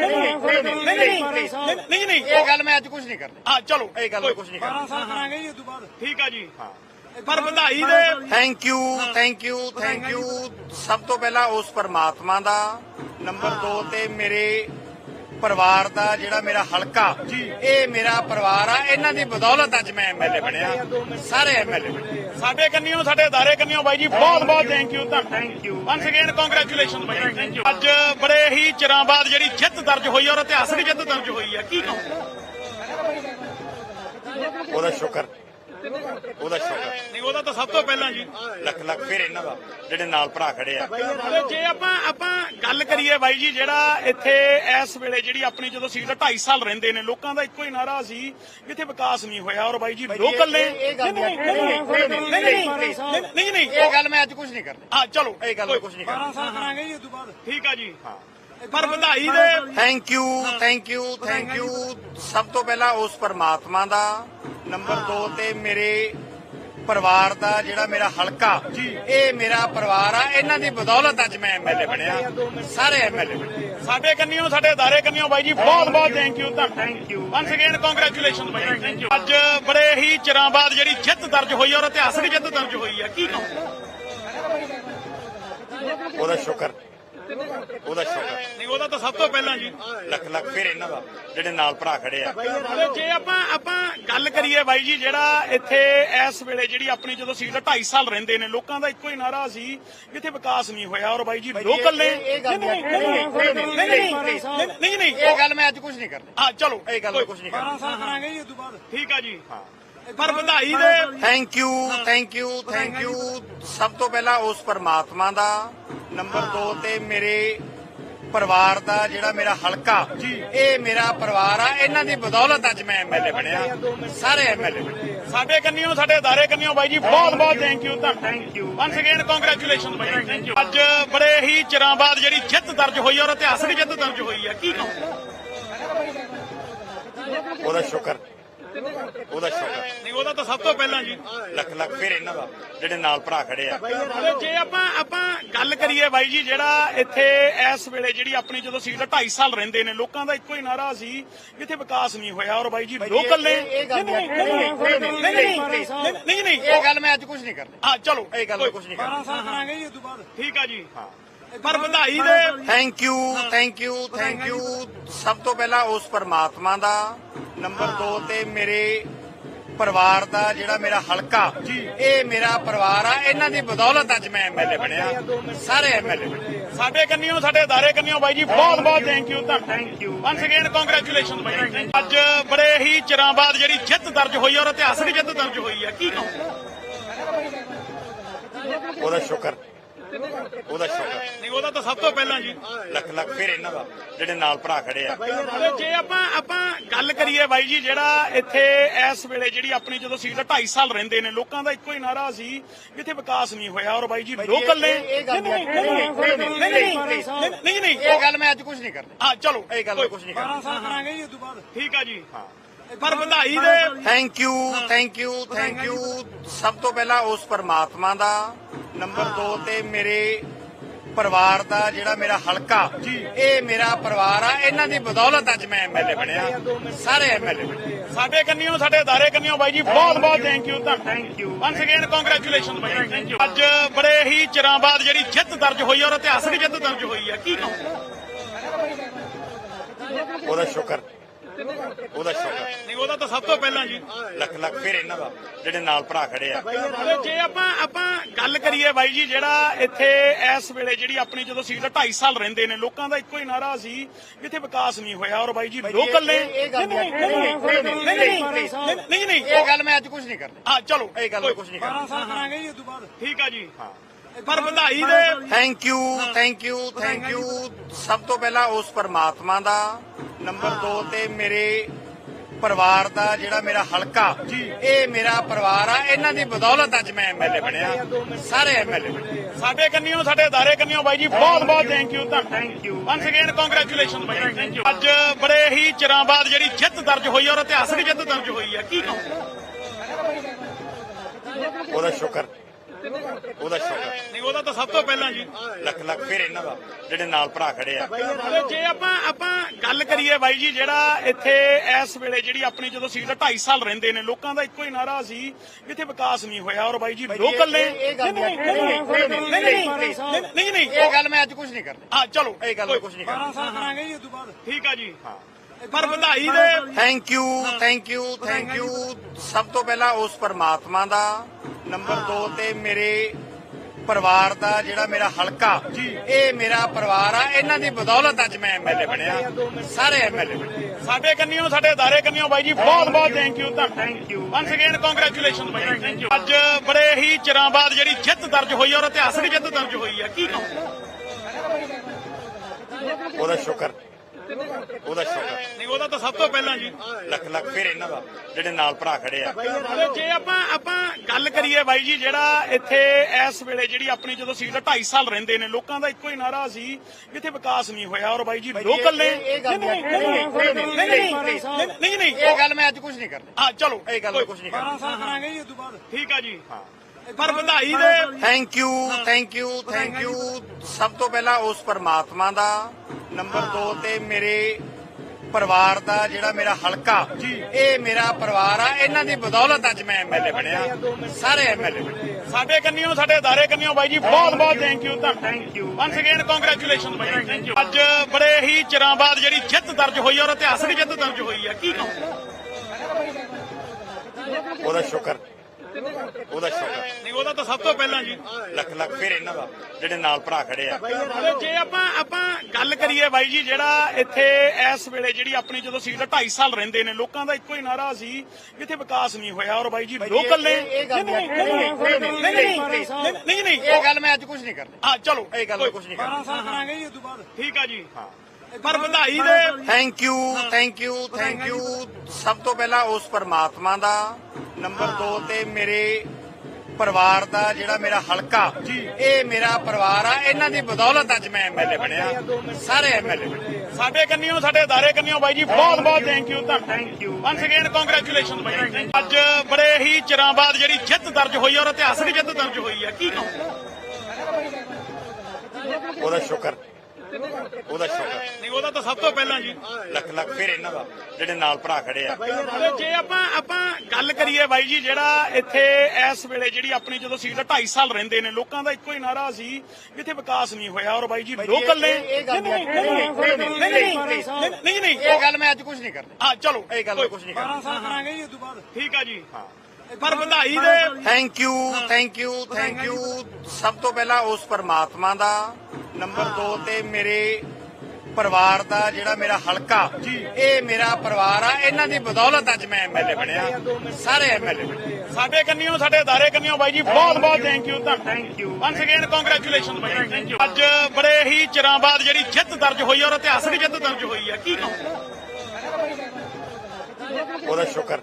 ਨਹੀਂ, ਨਹੀਂ, ਇਹ ਗੱਲ ਮੈਂ ਅੱਜ ਕੁਝ ਨਹੀਂ ਕਰਨੀ। ਹਾਂ ਚਲੋ। ਇਹ ਗੱਲ ਮੈਂ ਕੁਝ ਨਹੀਂ ਕਰਨੀ। 12 ਸਾਲ ਕਰਾਂਗੇ ਜੀ ਉਸ ਤੋਂ ਬਾਅਦ। ਠੀਕ ਆ ਜੀ। ਪਰ ਵਧਾਈ ਦੇ। Thank you thank you thank you ਸਭ ਤੋਂ ਪਹਿਲਾਂ ਉਸ ਪਰਮਾਤਮਾ ਦਾ ਨੰਬਰ 2 ਤੇ ਮੇਰੇ ਪਰਿਵਾਰ ਦਾ ਜਿਹੜਾ ਮੇਰਾ ਹਲਕਾ ਇਹ ਮੇਰਾ ਪਰਿਵਾਰ ਆ। ਇਹਨਾਂ ਦੀ ਬਦੌਲਤ ਅੱਜ ਮੈਂ ਐਮਐਲਏ ਬਣਿਆ। ਸਾਰੇ ਐਮਐਲਏ ਬਣੇ। ਸਾਡੇ ਕੰਨਿਓ ਸਾਡੇ ਅਦਾਰੇ ਕੰਨਿਓ ਬਾਈ ਜੀ ਬਹੁਤ ਬਹੁਤ ਥੈਂਕ ਯੂ ਤੁਹਾਨੂੰ thank you once again congratulation by thank you ਅੱਜ ਬੜੇ ਹੀ ਚਿਰਾਂ ਬਾਅਦ ਜਿਹੜੀ ਜਿੱਤ ਦਰਜ ਹੋਈ ਔਰ ਇਤਿਹਾਸਕ ਜਿੱਤ ਦਰਜ ਹੋਈ ਹੈ ਕੀ ਕਹੋ ਉਹਦਾ ਸ਼ੁਕਰ। ਉਹਦਾ ਸ਼ੁਕਰ ਨਹੀਂ ਉਹਦਾ ਤਾਂ ਸਭ ਤੋਂ ਪਹਿਲਾਂ ਜੀ। ਲੱਖ ਲੱਖ ਫਿਰ ਇਹਨਾਂ ਦਾ ਜਿਹੜੇ ਨਾਲ ਭਰਾ ਖੜੇ ਆ। ਤੇ ਜੇ ਆਪਾਂ ਆਪਾਂ ਗੱਲ ਕਰੀਏ ਬਾਈ ਜੀ ਜਿਹੜਾ ਇੱਥੇ ਇਸ ਵੇਲੇ ਜਿਹੜੀ ਆਪਣੀ ਜਦੋਂ ਸੀਟ 2.5 ਸਾਲ ਰਹਿੰਦੇ ਨੇ ਲੋਕਾਂ ਦਾ ਇੱਕੋ ਹੀ ਨਾਰਾ ਸੀ ਕਿ ਇੱਥੇ ਵਿਕਾਸ ਨਹੀਂ ਹੋਇਆ ਔਰ ਬਾਈ ਜੀ ਲੋਕਲ ਨੇ। ਇਹ- ਇਹ ਗੱਲ ਨਹੀਂ ਨਹੀਂ, ਨਹੀਂ, ਨਹੀਂ, ਨਹੀਂ, ਨਹੀਂ ਨਹੀਂ ਨਹੀਂ ਇਹ ਗੱਲ ਮੈਂ ਅੱਜ ਕੁਝ ਨਹੀਂ ਕਰਨੀ। ਹਾਂ ਚਲੋ। ਇਹ ਗੱਲ ਕੁਝ ਨਹੀਂ ਕਰਨੀ। 12 ਸਾਲ ਕਰਾਂਗੇ ਜੀ ਉਸ ਤੋਂ ਬਾਅਦ। ਠੀਕ ਆ ਜੀ। ਪਰ ਵਧਾਈ ਦੇ। Thank you thank you thank you ਸਭ ਤੋਂ ਪਹਿਲਾਂ ਉਸ ਪਰਮਾਤਮਾ ਦਾ ਨੰਬਰ 2 ਤੇ ਮੇਰੇ ਪਰਿਵਾਰ ਦਾ ਜਿਹੜਾ ਮੇਰਾ ਹਲਕਾ ਇਹ ਮੇਰਾ ਪਰਿਵਾਰ ਆ। ਇਹਨਾਂ ਦੀ ਬਦੌਲਤ ਅੱਜ ਮੈਂ ਐਮਐਲਏ ਬਣਿਆ। ਸਾਰੇ ਐਮਐਲਏ ਬਣੇ। ਸਾਡੇ ਕੰਨਿਓ ਸਾਡੇ ਅਦਾਰੇ ਕੰਨਿਓ ਬਾਈ ਜੀ ਬਹੁਤ ਬਹੁਤ ਥੈਂਕ ਯੂ ਤੁਹਾਨੂੰ thank you once again congratulation by thank you ਅੱਜ ਬੜੇ ਹੀ ਚਿਰਾਂ ਬਾਅਦ ਜਿਹੜੀ ਜਿੱਤ ਦਰਜ ਹੋਈ ਔਰ ਇਤਿਹਾਸਕ ਜਿੱਤ ਦਰਜ ਹੋਈ ਹੈ ਕੀ ਕਹੋ ਉਹਦਾ ਸ਼ੁਕਰ। ਉਹਦਾ ਸ਼ੁਕਰ ਨਹੀਂ ਉਹਦਾ ਤਾਂ ਸਭ ਤੋਂ ਪਹਿਲਾਂ ਜੀ ਲੱਖ ਲੱਖ ਫਿਰ ਇਹਨਾਂ ਦਾ ਜਿਹੜੇ ਨਾਲ ਭਰਾ ਖੜੇ ਆ ਜੇ ਆਪਾਂ ਆਪਾਂ ਗੱਲ ਕਰੀਏ ਬਾਈ ਜੀ ਜਿਹੜਾ ਇੱਥੇ ਇਸ ਵੇਲੇ ਜਿਹੜੀ ਆਪਣੀ ਜਦੋਂ ਸੀਟ 2.5 ਸਾਲ ਰਹਿੰਦੇ ਨੇ ਲੋਕਾਂ ਦਾ ਇੱਕੋ ਹੀ ਨਾਰਾ ਸੀ ਕਿ ਇੱਥੇ ਵਿਕਾਸ ਨਹੀਂ ਹੋਇਆ ਔਰ ਬਾਈ ਜੀ ਲੋਕਲ ਨੇ ਇਹ- ਇਹ ਗੱਲ ਨਹੀਂ ਨਹੀਂ, ਨਹੀਂ, ਇਹ ਗੱਲ ਮੈਂ ਅੱਜ ਕੁਝ ਨਹੀਂ ਕਰਨੀ ਹਾਂ ਚਲੋ ਇਹ ਗੱਲ ਮੈਂ ਕੁਝ ਨਹੀਂ 12 ਕਰਨੀ ਸਾਲ ਕਰਾਂਗੇ ਜੀ ਉਸ ਤੋਂ ਬਾਅਦ ਠੀਕ ਆ ਜੀ ਪਰ ਵਧਾਈ ਦੇ। Thank you thank you thank you ਸਭ ਤੋਂ ਪਹਿਲਾਂ ਉਸ ਪਰਮਾਤਮਾ ਦਾ ਨੰਬਰ 2 ਤੇ ਮੇਰੇ ਪਰਿਵਾਰ ਦਾ ਜਿਹੜਾ ਮੇਰਾ ਹਲਕਾ ਇਹ ਮੇਰਾ ਪਰਿਵਾਰ ਆ। ਇਹਨਾਂ ਦੀ ਬਦੌਲਤ ਅੱਜ ਮੈਂ ਐਮਐਲਏ ਬਣਿਆ। ਸਾਰੇ ਐਮਐਲਏ ਬਣੇ। ਸਾਡੇ ਕੰਨਿਓ ਸਾਡੇ ਅਦਾਰੇ ਕੰਨਿਓ ਬਾਈ ਜੀ ਬਹੁਤ ਬਹੁਤ ਥੈਂਕ ਯੂ ਤੁਹਾਨੂੰ thank you once again congratulation by thank you ਅੱਜ ਬੜੇ ਹੀ ਚਿਰਾਂ ਬਾਅਦ ਜਿਹੜੀ ਜਿੱਤ ਦਰਜ ਹੋਈ ਔਰ ਇਤਿਹਾਸਕ ਜਿੱਤ ਦਰਜ ਹੋਈ ਹੈ ਕੀ ਕਹੋ ਉਹਦਾ ਸ਼ੁਕਰ। ਉਹਦਾ ਸ਼ੁਕਰ ਨਹੀਂ ਉਹਦਾ ਤਾਂ ਸਭ ਤੋਂ ਪਹਿਲਾਂ ਜੀ। ਲੱਖ ਲੱਖ ਫਿਰ ਇਹਨਾਂ ਦਾ ਜਿਹੜੇ ਨਾਲ ਭਰਾ ਖੜੇ ਆ। ਜੇ ਆਪਾਂ ਆਪਾਂ ਗੱਲ ਕਰੀਏ ਬਾਈ ਜੀ ਜਿਹੜਾ ਇੱਥੇ ਇਸ ਵੇਲੇ ਜਿਹੜੀ ਆਪਣੀ ਜਦੋਂ ਸੀਟ 2.5 ਸਾਲ ਰਹਿੰਦੇ ਨੇ ਲੋਕਾਂ ਦਾ ਇੱਕੋ ਹੀ ਨਾਰਾ ਸੀ ਕਿ ਇੱਥੇ ਵਿਕਾਸ ਨਹੀਂ ਹੋਇਆ ਔਰ ਬਾਈ ਜੀ ਲੋਕਲ ਨੇ ਇਹ- ਇਹ ਗੱਲ ਨਹੀਂ, ਨਹੀਂ ਨਹੀਂ ਨਹੀਂ ਇਹ ਗੱਲ ਮੈਂ ਅੱਜ ਕੁਝ ਨਹੀਂ ਕਰਨੀ। ਹਾਂ ਚਲੋ। ਇਹ ਗੱਲ ਕੁਝ ਨਹੀਂ ਕਰਨੀ। 12 ਸਾਲ ਕਰਾਂਗੇ ਜੀ ਉਸ ਤੋਂ ਬਾਅਦ। ਠੀਕ ਆ ਜੀ। ਪਰ ਵਧਾਈ ਦੇ। Thank you thank you thank you ਸਭ ਤੋਂ ਪਹਿਲਾਂ ਉਸ ਪਰਮਾਤਮਾ ਦਾ ਨੰਬਰ 2 ਤੇ ਮੇਰੇ ਪਰਿਵਾਰ ਦਾ ਜਿਹੜਾ ਮੇਰਾ ਹਲਕਾ ਇਹ ਮੇਰਾ ਪਰਿਵਾਰ ਆ। ਇਹਨਾਂ ਦੀ ਬਦੌਲਤ ਅੱਜ ਮੈਂ ਐਮਐਲਏ ਬਣਿਆ। ਸਾਰੇ ਐਮਐਲਏ ਬਣੇ। ਸਾਡੇ ਕੰਨਿਓ ਸਾਡੇ ਅਦਾਰੇ ਕੰਨਿਓ ਬਾਈ ਜੀ ਬਹੁਤ ਬਹੁਤ ਥੈਂਕ ਯੂ ਤੁਹਾਨੂੰ thank you once again congratulation ਬਾਈ ਅੱਜ ਬੜੇ ਹੀ ਚਿਰਾਂ ਬਾਅਦ ਜਿਹੜੀ ਜਿੱਤ ਦਰਜ ਹੋਈ ਔਰ ਇਤਿਹਾਸਕ ਜਿੱਤ ਦਰਜ ਹੋਈ ਹੈ ਕੀ ਕਹੋ ਉਹਦਾ ਸ਼ੁਕਰ। ਉਹਦਾ ਸ਼ੁਕਰ ਨਹੀਂ ਉਹਦਾ ਤਾਂ ਸਭ ਤੋਂ ਪਹਿਲਾਂ ਜੀ। ਲੱਖ ਲੱਖ ਫਿਰ ਇਹਨਾਂ ਦਾ ਜਿਹੜੇ ਨਾਲ ਭਰਾ ਖੜੇ ਆ। ਜੇ ਆਪਾਂ ਆਪਾਂ ਗੱਲ ਕਰੀਏ ਬਾਈ ਜੀ ਜਿਹੜਾ ਇੱਥੇ ਇਸ ਵੇਲੇ ਜਿਹੜੀ ਆਪਣੀ ਜਦੋਂ ਸੀਟ 2.5 ਸਾਲ ਰਹਿੰਦੇ ਨੇ ਲੋਕਾਂ ਦਾ ਇੱਕੋ ਹੀ ਨਾਰਾ ਸੀ ਕਿ ਇੱਥੇ ਵਿਕਾਸ ਨਹੀਂ ਹੋਇਆ ਔਰ ਬਾਈ ਜੀ ਲੋਕਲ ਨੇ ਇਹ- ਇਹ ਗੱਲ ਨਹੀਂ, ਨਹੀਂ ਨਹੀਂ ਇਹ ਗੱਲ ਮੈਂ ਅੱਜ ਕੁਝ ਨਹੀਂ ਕਰਨੀ। ਹਾਂ ਚਲੋ। ਇਹ ਗੱਲ ਕੁਝ ਨਹੀਂ ਕਰਨੀ। 12 ਸਾਲ ਕਰਾਂਗੇ ਜੀ ਉਸ ਤੋਂ ਬਾਅਦ। ਠੀਕ ਆ ਜੀ। ਪਰ ਵਧਾਈ ਦੇ। Thank you thank you thank you ਸਭ ਤੋਂ ਪਹਿਲਾਂ ਉਸ ਪਰਮਾਤਮਾ ਦਾ ਨੰਬਰ 2 ਤੇ ਮੇਰੇ ਪਰਿਵਾਰ ਦਾ ਜਿਹੜਾ ਮੇਰਾ ਹਲਕਾ ਇਹ ਮੇਰਾ ਪਰਿਵਾਰ ਆ। ਇਹਨਾਂ ਦੀ ਬਦੌਲਤ ਅੱਜ ਮੈਂ ਐਮਐਲਏ ਬਣਿਆ। ਸਾਰੇ ਐਮਐਲਏ ਬਣੇ। ਸਾਡੇ ਕੰਨਿਓ ਸਾਡੇ ਅਦਾਰੇ ਕੰਨਿਓ ਬਾਈ ਜੀ ਬਹੁਤ ਬਹੁਤ ਥੈਂਕ ਯੂ ਤੁਹਾਨੂੰ thank you once again congratulation by thank you ਅੱਜ ਬੜੇ ਹੀ ਚਿਰਾਂ ਬਾਅਦ ਜਿਹੜੀ ਜਿੱਤ ਦਰਜ ਹੋਈ ਔਰ ਇਤਿਹਾਸਕ ਜਿੱਤ ਦਰਜ ਹੋਈ ਹੈ ਕੀ ਕਹੋ ਉਹਦਾ ਸ਼ੁਕਰ। ਉਹਦਾ ਸ਼ੁਕਰ ਨਹੀਂ ਉਹਦਾ ਤਾਂ ਸਭ ਤੋਂ ਪਹਿਲਾਂ ਜੀ। ਲੱਖ ਲੱਖ ਫਿਰ ਇਹਨਾਂ ਦਾ ਜਿਹੜੇ ਨਾਲ ਭਰਾ ਖੜੇ ਆ। ਤੇ ਜੇ ਆਪਾਂ ਆਪਾਂ ਗੱਲ ਕਰੀਏ ਬਾਈ ਜੀ ਜਿਹੜਾ ਇੱਥੇ ਇਸ ਵੇਲੇ ਜਿਹੜੀ ਆਪਣੀ ਜਦੋਂ ਸੀਟ 2.5 ਸਾਲ ਰਹਿੰਦੇ ਨੇ ਲੋਕਾਂ ਦਾ ਇੱਕੋ ਹੀ ਨਾਰਾ ਸੀ ਇੱਥੇ ਵਿਕਾਸ ਨਹੀਂ ਹੋਇਆ। ਔਰ ਬਾਈ ਜੀ ਲੋਕਲ ਨੇ। ਇਹ- ਗੱਲ ਨਹੀਂ ਨਹੀਂ, ਨਹੀਂ, ਨਹੀਂ, ਨਹੀਂ, ਨਹੀਂ ਨਹੀਂ, ਨਹੀਂ ਨਹੀਂ ਇਹ ਗੱਲ ਮੈਂ ਅੱਜ ਕੁਝ ਨਹੀਂ ਕਰਦਾ ਹਾਂ ਚਲੋ। ਇਹ ਗੱਲ ਮੈਂ ਕੁਝ ਨਹੀਂ ਕਰਦਾ 12 ਸਾਲ ਕਰਾਂਗੇ ਜੀ ਉਦੋਂ ਬਾਅਦ। ਠੀਕ ਆ ਜੀ। ਪਰ ਵਧਾਈ ਦੇ thank you thank you thank you ਸਭ ਤੋਂ ਪਹਿਲਾਂ ਉਸ ਪਰਮਾਤਮਾ ਦਾ ਨੰਬਰ 2 ਤੇ ਮੇਰੇ ਪਰਿਵਾਰ ਦਾ ਜਿਹੜਾ ਮੇਰਾ ਹਲਕਾ ਇਹ ਮੇਰਾ ਪਰਿਵਾਰ ਆ ਇਹਨਾਂ ਦੀ ਬਦੌਲਤ ਅੱਜ ਮੈਂ ਐਮਐਲਏ ਬਣਿਆ ਸਾਰੇ ਐਮਐਲਏ ਬਣੇ ਸਾਡੇ ਕੰਨਿਓ ਸਾਡੇ ادارے ਕੰਨਿਓ ਬਾਈ ਜੀ ਬਹੁਤ ਬਹੁਤ ਥੈਂਕ ਯੂ ਤੁਹਾਨੂੰ thank you once again congratulation by thank you ਅੱਜ ਬੜੇ ਹੀ ਚਿਰਾਂ ਬਾਅਦ ਜਿਹੜੀ ਜਿੱਤ ਦਰਜ ਹੋਈ ਔਰ ਇਤਿਹਾਸਕ ਜਿੱਤ ਦਰਜ ਹੋਈ ਹੈ ਕੀ ਕਹੋ ਉਹਦਾ ਸ਼ੁਕਰ ਉਹਦਾ ਸ਼ੁਕਰ ਨਹੀਂ ਉਹਦਾ ਤਾਂ ਸਭ ਤੋਂ ਪਹਿਲਾਂ ਜੀ। ਲੱਖ ਲੱਖ ਫਿਰ ਇਹਨਾਂ ਦਾ ਜਿਹੜੇ ਨਾਲ ਭਰਾ ਖੜੇ ਆ। ਜੇ ਆਪਾਂ ਆਪਾਂ ਗੱਲ ਕਰੀਏ ਬਾਈ ਜੀ ਜਿਹੜਾ ਇੱਥੇ ਇਸ ਵੇਲੇ ਜਿਹੜੀ ਆਪਣੀ ਜਦੋਂ ਸੀਟ 2.5 ਸਾਲ ਰਹਿੰਦੇ ਨੇ ਲੋਕਾਂ ਦਾ ਇੱਕੋ ਹੀ ਨਾਰਾ ਸੀ ਵੀ ਇੱਥੇ ਵਿਕਾਸ ਨਹੀਂ ਹੋਇਆ ਔਰ ਬਾਈ ਜੀ ਲੋਕਲ ਨੇ। ਇਹ- ਇਹ ਗੱਲ ਨਹੀਂ ਨਹੀਂ, ਨਹੀਂ, ਨਹੀਂ, ਨਹੀਂ, ਨਹੀਂ ਨਹੀਂ ਨਹੀਂ ਇਹ ਗੱਲ ਮੈਂ ਅੱਜ ਕੁਝ ਨਹੀਂ ਕਰਦਾ ਹਾਂ ਚਲੋ। ਇਹ ਗੱਲ ਮੈਂ ਕੁਝ ਨਹੀਂ ਕਰਦਾ 12 ਸਾਲ ਕਰਾਂਗੇ ਜੀ ਉਦੋਂ ਬਾਅਦ। ਠੀਕ ਆ ਜੀ। ਪਰ ਵਧਾਈ ਦੇ thank you thank you thank you ਸਭ ਤੋਂ ਪਹਿਲਾਂ ਉਸ ਪਰਮਾਤਮਾ ਦਾ ਨੰਬਰ 2 ਤੇ ਮੇਰੇ ਪਰਿਵਾਰ ਦਾ ਜਿਹੜਾ ਮੇਰਾ ਹਲਕਾ ਇਹ ਮੇਰਾ ਪਰਿਵਾਰ ਆ ਇਹਨਾਂ ਦੀ ਬਦੌਲਤ ਅੱਜ ਮੈਂ ਐਮਐਲਏ ਬਣਿਆ ਸਾਰੇ ਐਮਐਲਏ ਬਣੇ ਸਾਡੇ ਕੰਨਿਓ ਸਾਡੇ ادارے ਕੰਨਿਓ ਬਾਈ ਜੀ ਬਹੁਤ ਬਹੁਤ ਥੈਂਕ ਯੂ ਤੁਹਾਨੂੰ thank you once again congratulation by thank you ਅੱਜ ਬੜੇ ਹੀ ਚਿਰਾਂ ਬਾਅਦ ਜਿਹੜੀ ਜਿੱਤ ਦਰਜ ਹੋਈ ਔਰ ਇਤਿਹਾਸਕ ਜਿੱਤ ਦਰਜ ਹੋਈ ਹੈ ਕੀ ਕਹੋ ਉਹਦਾ ਸ਼ੁਕਰ ਉਹਦਾ ਸ਼ੁਕਰ ਨਹੀਂ ਉਹਦਾ ਤਾਂ ਸਭ ਤੋਂ ਪਹਿਲਾਂ ਜੀ ਲੱਖ ਲੱਖ ਫਿਰ ਇਹਨਾਂ ਦਾ ਜਿਹੜੇ ਨਾਲ ਭਰਾ ਖੜੇ ਆ ਤੇ ਜੇ ਆਪਾਂ ਆਪਾਂ ਗੱਲ ਕਰੀਏ ਬਾਈ ਜੀ ਜਿਹੜਾ ਇੱਥੇ ਇਸ ਵੇਲੇ ਜਿਹੜੀ ਆਪਣੀ ਜਦੋਂ ਸੀਟ 2.5 ਸਾਲ ਰਹਿੰਦੇ ਨੇ ਲੋਕਾਂ ਦਾ ਇੱਕੋ ਹੀ ਨਾਰਾ ਸੀ ਇੱਥੇ ਵਿਕਾਸ ਨਹੀਂ ਹੋਇਆ ਔਰ ਬਾਈ ਜੀ ਲੋਕਲ ਨੇ ਇਹ- ਇਹ ਗੱਲ ਨਹੀਂ ਨਹੀਂ, ਨਹੀਂ, ਨਹੀਂ, ਨਹੀਂ, ਨਹੀਂ ਨਹੀਂ ਇਹ ਗੱਲ ਮੈਂ ਅੱਜ ਕੁਝ ਨਹੀਂ ਕਰਦਾ ਹਾਂ ਚਲੋ ਇਹ ਗੱਲ ਮੈਂ ਕੁਝ ਨਹੀਂ ਕਰਦਾ 12 ਸਾਲ ਕਰਾਂਗੇ ਜੀ ਉਦੋਂ ਬਾਅਦ ਠੀਕ ਆ ਜੀ ਪਰ ਵਧਾਈ ਦੇ thank you thank you thank you ਸਭ ਤੋਂ ਪਹਿਲਾਂ ਉਸ ਪਰਮਾਤਮਾ ਦਾ ਨੰਬਰ 2 ਤੇ ਮੇਰੇ ਪਰਿਵਾਰ ਦਾ ਜਿਹੜਾ ਮੇਰਾ ਹਲਕਾ ਇਹ ਮੇਰਾ ਪਰਿਵਾਰ ਆ ਇਹਨਾਂ ਦੀ ਬਦੌਲਤ ਅੱਜ ਮੈਂ ਐਮਐਲਏ ਬਣਿਆ ਸਾਰੇ ਐਮਐਲਏ ਬਣੇ ਸਾਡੇ ਕੰਨਿਓ ਸਾਡੇ ادارے ਕੰਨਿਓ ਬਾਈ ਜੀ ਬਹੁਤ ਬਹੁਤ ਥੈਂਕ ਯੂ ਤੁਹਾਨੂੰ thank you once again congratulation by thank you ਅੱਜ ਬੜੇ ਹੀ ਚਿਰਾਂ ਬਾਅਦ ਜਿਹੜੀ ਜਿੱਤ ਦਰਜ ਹੋਈ ਔਰ ਇਤਿਹਾਸਕ ਜਿੱਤ ਦਰਜ ਹੋਈ ਹੈ ਕੀ ਕਹੋ ਉਹਦਾ ਸ਼ੁਕਰ ਉਹਦਾ ਸ਼ੁਕਰ ਨਹੀਂ ਉਹਦਾ ਤਾਂ ਸਭ ਤੋਂ ਪਹਿਲਾਂ ਜੀ। ਲੱਖ ਲੱਖ ਫਿਰ ਇਹਨਾਂ ਦਾ ਜਿਹੜੇ ਨਾਲ ਭਰਾ ਖੜੇ ਆ। ਜੇ ਆਪਾਂ ਆਪਾਂ ਗੱਲ ਕਰੀਏ ਬਾਈ ਜੀ ਜਿਹੜਾ ਇੱਥੇ ਇਸ ਵੇਲੇ ਜਿਹੜੀ ਆਪਣੀ ਜਦੋਂ ਸੀਟ 2.5 ਸਾਲ ਰਹਿੰਦੇ ਨੇ ਲੋਕਾਂ ਦਾ ਇੱਕੋ ਹੀ ਨਾਰਾ ਸੀ ਇੱਥੇ ਵਿਕਾਸ ਨਹੀਂ ਹੋਇਆ ਔਰ ਬਾਈ ਜੀ ਲੋਕਲ ਨੇ ਇਹ- ਇਹ ਗੱਲ ਨਹੀਂ, ਨਹੀਂ ਨਹੀਂ ਨਹੀਂ ਇਹ ਗੱਲ ਮੈਂ ਅੱਜ ਕੁਝ ਨਹੀਂ ਕਰਦਾ ਹਾਂ ਚਲੋ। ਇਹ ਗੱਲ ਕੁਝ ਨਹੀਂ ਕਰਦਾ 12 ਸਾਲ ਕਰਾਂਗੇ ਜੀ ਉਦੋਂ ਬਾਅਦ। ਠੀਕ ਆ ਜੀ। ਪਰ ਵਧਾਈ ਦੇ thank you thank you thank you ਸਭ ਤੋਂ ਪਹਿਲਾਂ ਉਸ ਪਰਮਾਤਮਾ ਦਾ ਨੰਬਰ 2 ਤੇ ਮੇਰੇ ਪਰਿਵਾਰ ਦਾ ਜਿਹੜਾ ਮੇਰਾ ਹਲਕਾ ਇਹ ਮੇਰਾ ਪਰਿਵਾਰ ਆ ਇਹਨਾਂ ਦੀ ਬਦੌਲਤ ਅੱਜ ਮੈਂ ਐਮਐਲਏ ਬਣਿਆ ਸਾਰੇ ਐਮਐਲਏ ਬਣੇ ਸਾਡੇ ਕੰਨਿਓ ਸਾਡੇ ادارے ਕੰਨਿਓ ਬਾਈ ਜੀ ਬਹੁਤ ਬਹੁਤ ਥੈਂਕ ਯੂ ਤੁਹਾਨੂੰ thank you once again congratulation by thank you ਅੱਜ ਬੜੇ ਹੀ ਚਿਰਾਂ ਬਾਅਦ ਜਿਹੜੀ ਜਿੱਤ ਦਰਜ ਹੋਈ ਔਰ ਇਤਿਹਾਸਕ ਜਿੱਤ ਦਰਜ ਹੋਈ ਹੈ ਕੀ ਕਹੋ ਉਹਦਾ ਸ਼ੁਕਰ ਉਹਦਾ ਸ਼ੁਕਰ ਨਹੀਂ ਉਹਦਾ ਤਾਂ ਸਭ ਤੋਂ ਪਹਿਲਾਂ ਜੀ। ਲੱਖ ਲੱਖ ਫਿਰ ਇਹਨਾਂ ਦਾ ਜਿਹੜੇ ਨਾਲ ਭਰਾ ਖੜੇ ਆ। ਤੇ ਜੇ ਆਪਾਂ ਆਪਾਂ ਗੱਲ ਕਰੀਏ ਬਾਈ ਜੀ ਜਿਹੜਾ ਇੱਥੇ ਇਸ ਵੇਲੇ ਜਿਹੜੀ ਆਪਣੀ ਜਦੋਂ ਸੀਟ 2.5 ਸਾਲ ਰਹਿੰਦੇ ਨੇ ਲੋਕਾਂ ਦਾ ਇੱਕੋ ਹੀ ਨਾਰਾ ਸੀ ਇੱਥੇ ਵਿਕਾਸ ਨਹੀਂ ਹੋਇਆ। ਔਰ ਬਾਈ ਜੀ ਲੋਕਲ ਨੇ ਇਹ- ਇਹ ਗੱਲ ਨਹੀਂ, ਨਹੀਂ ਨਹੀਂ ਇਹ ਗੱਲ ਮੈਂ ਅੱਜ ਕੁਝ ਨਹੀਂ ਕਰਦਾ ਹਾਂ ਚਲੋ। ਇਹ ਗੱਲ ਕੁਝ ਨਹੀਂ ਕਰਦਾ 12 ਸਾਲ ਕਰਾਂਗੇ ਜੀ ਉਦੋਂ ਬਾਅਦ। ਠੀਕ ਆ ਜੀ। ਪਰ ਵਧਾਈ ਦੇ। Thank you thank you thank you ਸਭ ਤੋਂ ਪਹਿਲਾਂ ਉਸ ਪਰਮਾਤਮਾ ਦਾ। ਨੰਬਰ 2 ਤੇ ਮੇਰੇ ਪਰਿਵਾਰ ਦਾ ਜਿਹੜਾ ਮੇਰਾ ਹਲਕਾ ਇਹ ਮੇਰਾ ਪਰਿਵਾਰ ਆ। ਇਹਨਾਂ ਦੀ ਬਦੌਲਤ ਅੱਜ ਮੈਂ ਐਮਐਲਏ ਬਣਿਆ। ਸਾਰੇ ਐਮਐਲਏ ਬਣੇ। ਸਾਡੇ ਕੰਨਿਓ ਸਾਡੇ ਅਦਾਰੇ ਕੰਨਿਓ ਬਾਈ ਜੀ ਬਹੁਤ ਬਹੁਤ ਥੈਂਕ ਯੂ ਤੁਹਾਨੂੰ thank you once again congratulation by thank you ਅੱਜ ਬੜੇ ਹੀ ਚਿਰਾਂ ਬਾਅਦ ਜਿਹੜੀ ਜਿੱਤ ਦਰਜ ਹੋਈ ਔਰ ਇਤਿਹਾਸਕ ਜਿੱਤ ਦਰਜ ਹੋਈ ਹੈ ਕੀ ਕਹੋ ਉਹਦਾ ਸ਼ੁਕਰ।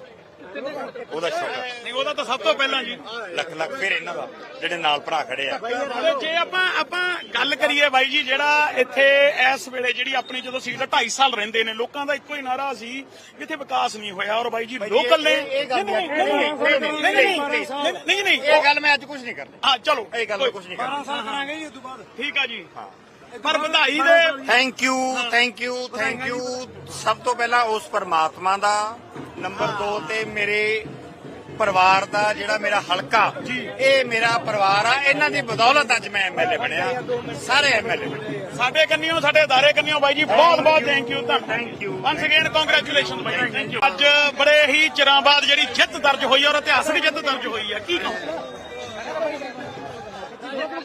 ਉਹਦਾ ਸ਼ੁਕਰ ਨਹੀਂ ਉਹਦਾ ਤਾਂ ਸਭ ਤੋਂ ਪਹਿਲਾਂ ਜੀ। ਲੱਖ ਲੱਖ ਫਿਰ ਇਹਨਾਂ ਦਾ ਜਿਹੜੇ ਨਾਲ ਭਰਾ ਖੜੇ ਆ। ਤੇ ਜੇ ਆਪਾਂ ਆਪਾਂ ਗੱਲ ਕਰੀਏ ਬਾਈ ਜੀ ਜਿਹੜਾ ਇੱਥੇ ਇਸ ਵੇਲੇ ਜਿਹੜੀ ਆਪਣੀ ਜਦੋਂ ਸੀਟ 2.5 ਸਾਲ ਰਹਿੰਦੇ ਨੇ ਲੋਕਾਂ ਦਾ ਇੱਕੋ ਹੀ ਨਾਰਾ ਸੀ ਇੱਥੇ ਵਿਕਾਸ ਨਹੀਂ ਹੋਇਆ ਔਰ ਬਾਈ ਜੀ ਲੋਕਲ ਨੇ। ਇਹ- ਇਹ ਗੱਲ ਨਹੀਂ, ਨਹੀਂ ਨਹੀਂ ਇਹ ਗੱਲ ਮੈਂ ਅੱਜ ਕੁਝ ਨਹੀਂ ਕਰਦਾ ਹਾਂ ਚਲੋ। ਇਹ ਗੱਲ ਮੈਂ ਕੁਝ ਨਹੀਂ ਕਰਦਾ 12 ਸਾਲ ਕਰਾਂਗੇ ਜੀ ਉਦੋਂ ਬਾਅਦ। ਠੀਕ ਆ ਜੀ। ਪਰ ਵਧਾਈ ਦੇ। Thank you thank you thank you ਸਭ ਤੋਂ ਪਹਿਲਾਂ ਉਸ ਪਰਮਾਤਮਾ ਦਾ ਨੰਬਰ 2 ਤੇ ਮੇਰੇ ਪਰਿਵਾਰ ਦਾ ਜਿਹੜਾ ਮੇਰਾ ਹਲਕਾ ਇਹ ਮੇਰਾ ਪਰਿਵਾਰ ਆ। ਇਹਨਾਂ ਦੀ ਬਦੌਲਤ ਅੱਜ ਮੈਂ ਐਮਐਲਏ ਬਣਿਆ। ਸਾਰੇ ਐਮਐਲਏ ਬਣੇ। ਸਾਡੇ ਕੰਨਿਓ ਸਾਡੇ ਅਦਾਰੇ ਕੰਨਿਓ ਬਾਈ ਜੀ ਬਹੁਤ ਬਹੁਤ ਥੈਂਕ ਯੂ ਤੁਹਾਨੂੰ thank you once again congratulation by thank you ਅੱਜ ਬੜੇ ਹੀ ਚਿਰਾਂ ਬਾਅਦ ਜਿਹੜੀ ਜਿੱਤ ਦਰਜ ਹੋਈ ਹੈ ਔਰ ਇਤਿਹਾਸਕ ਜਿੱਤ ਦਰਜ ਹੋਈ ਹੈ ਕੀ ਕਹੋ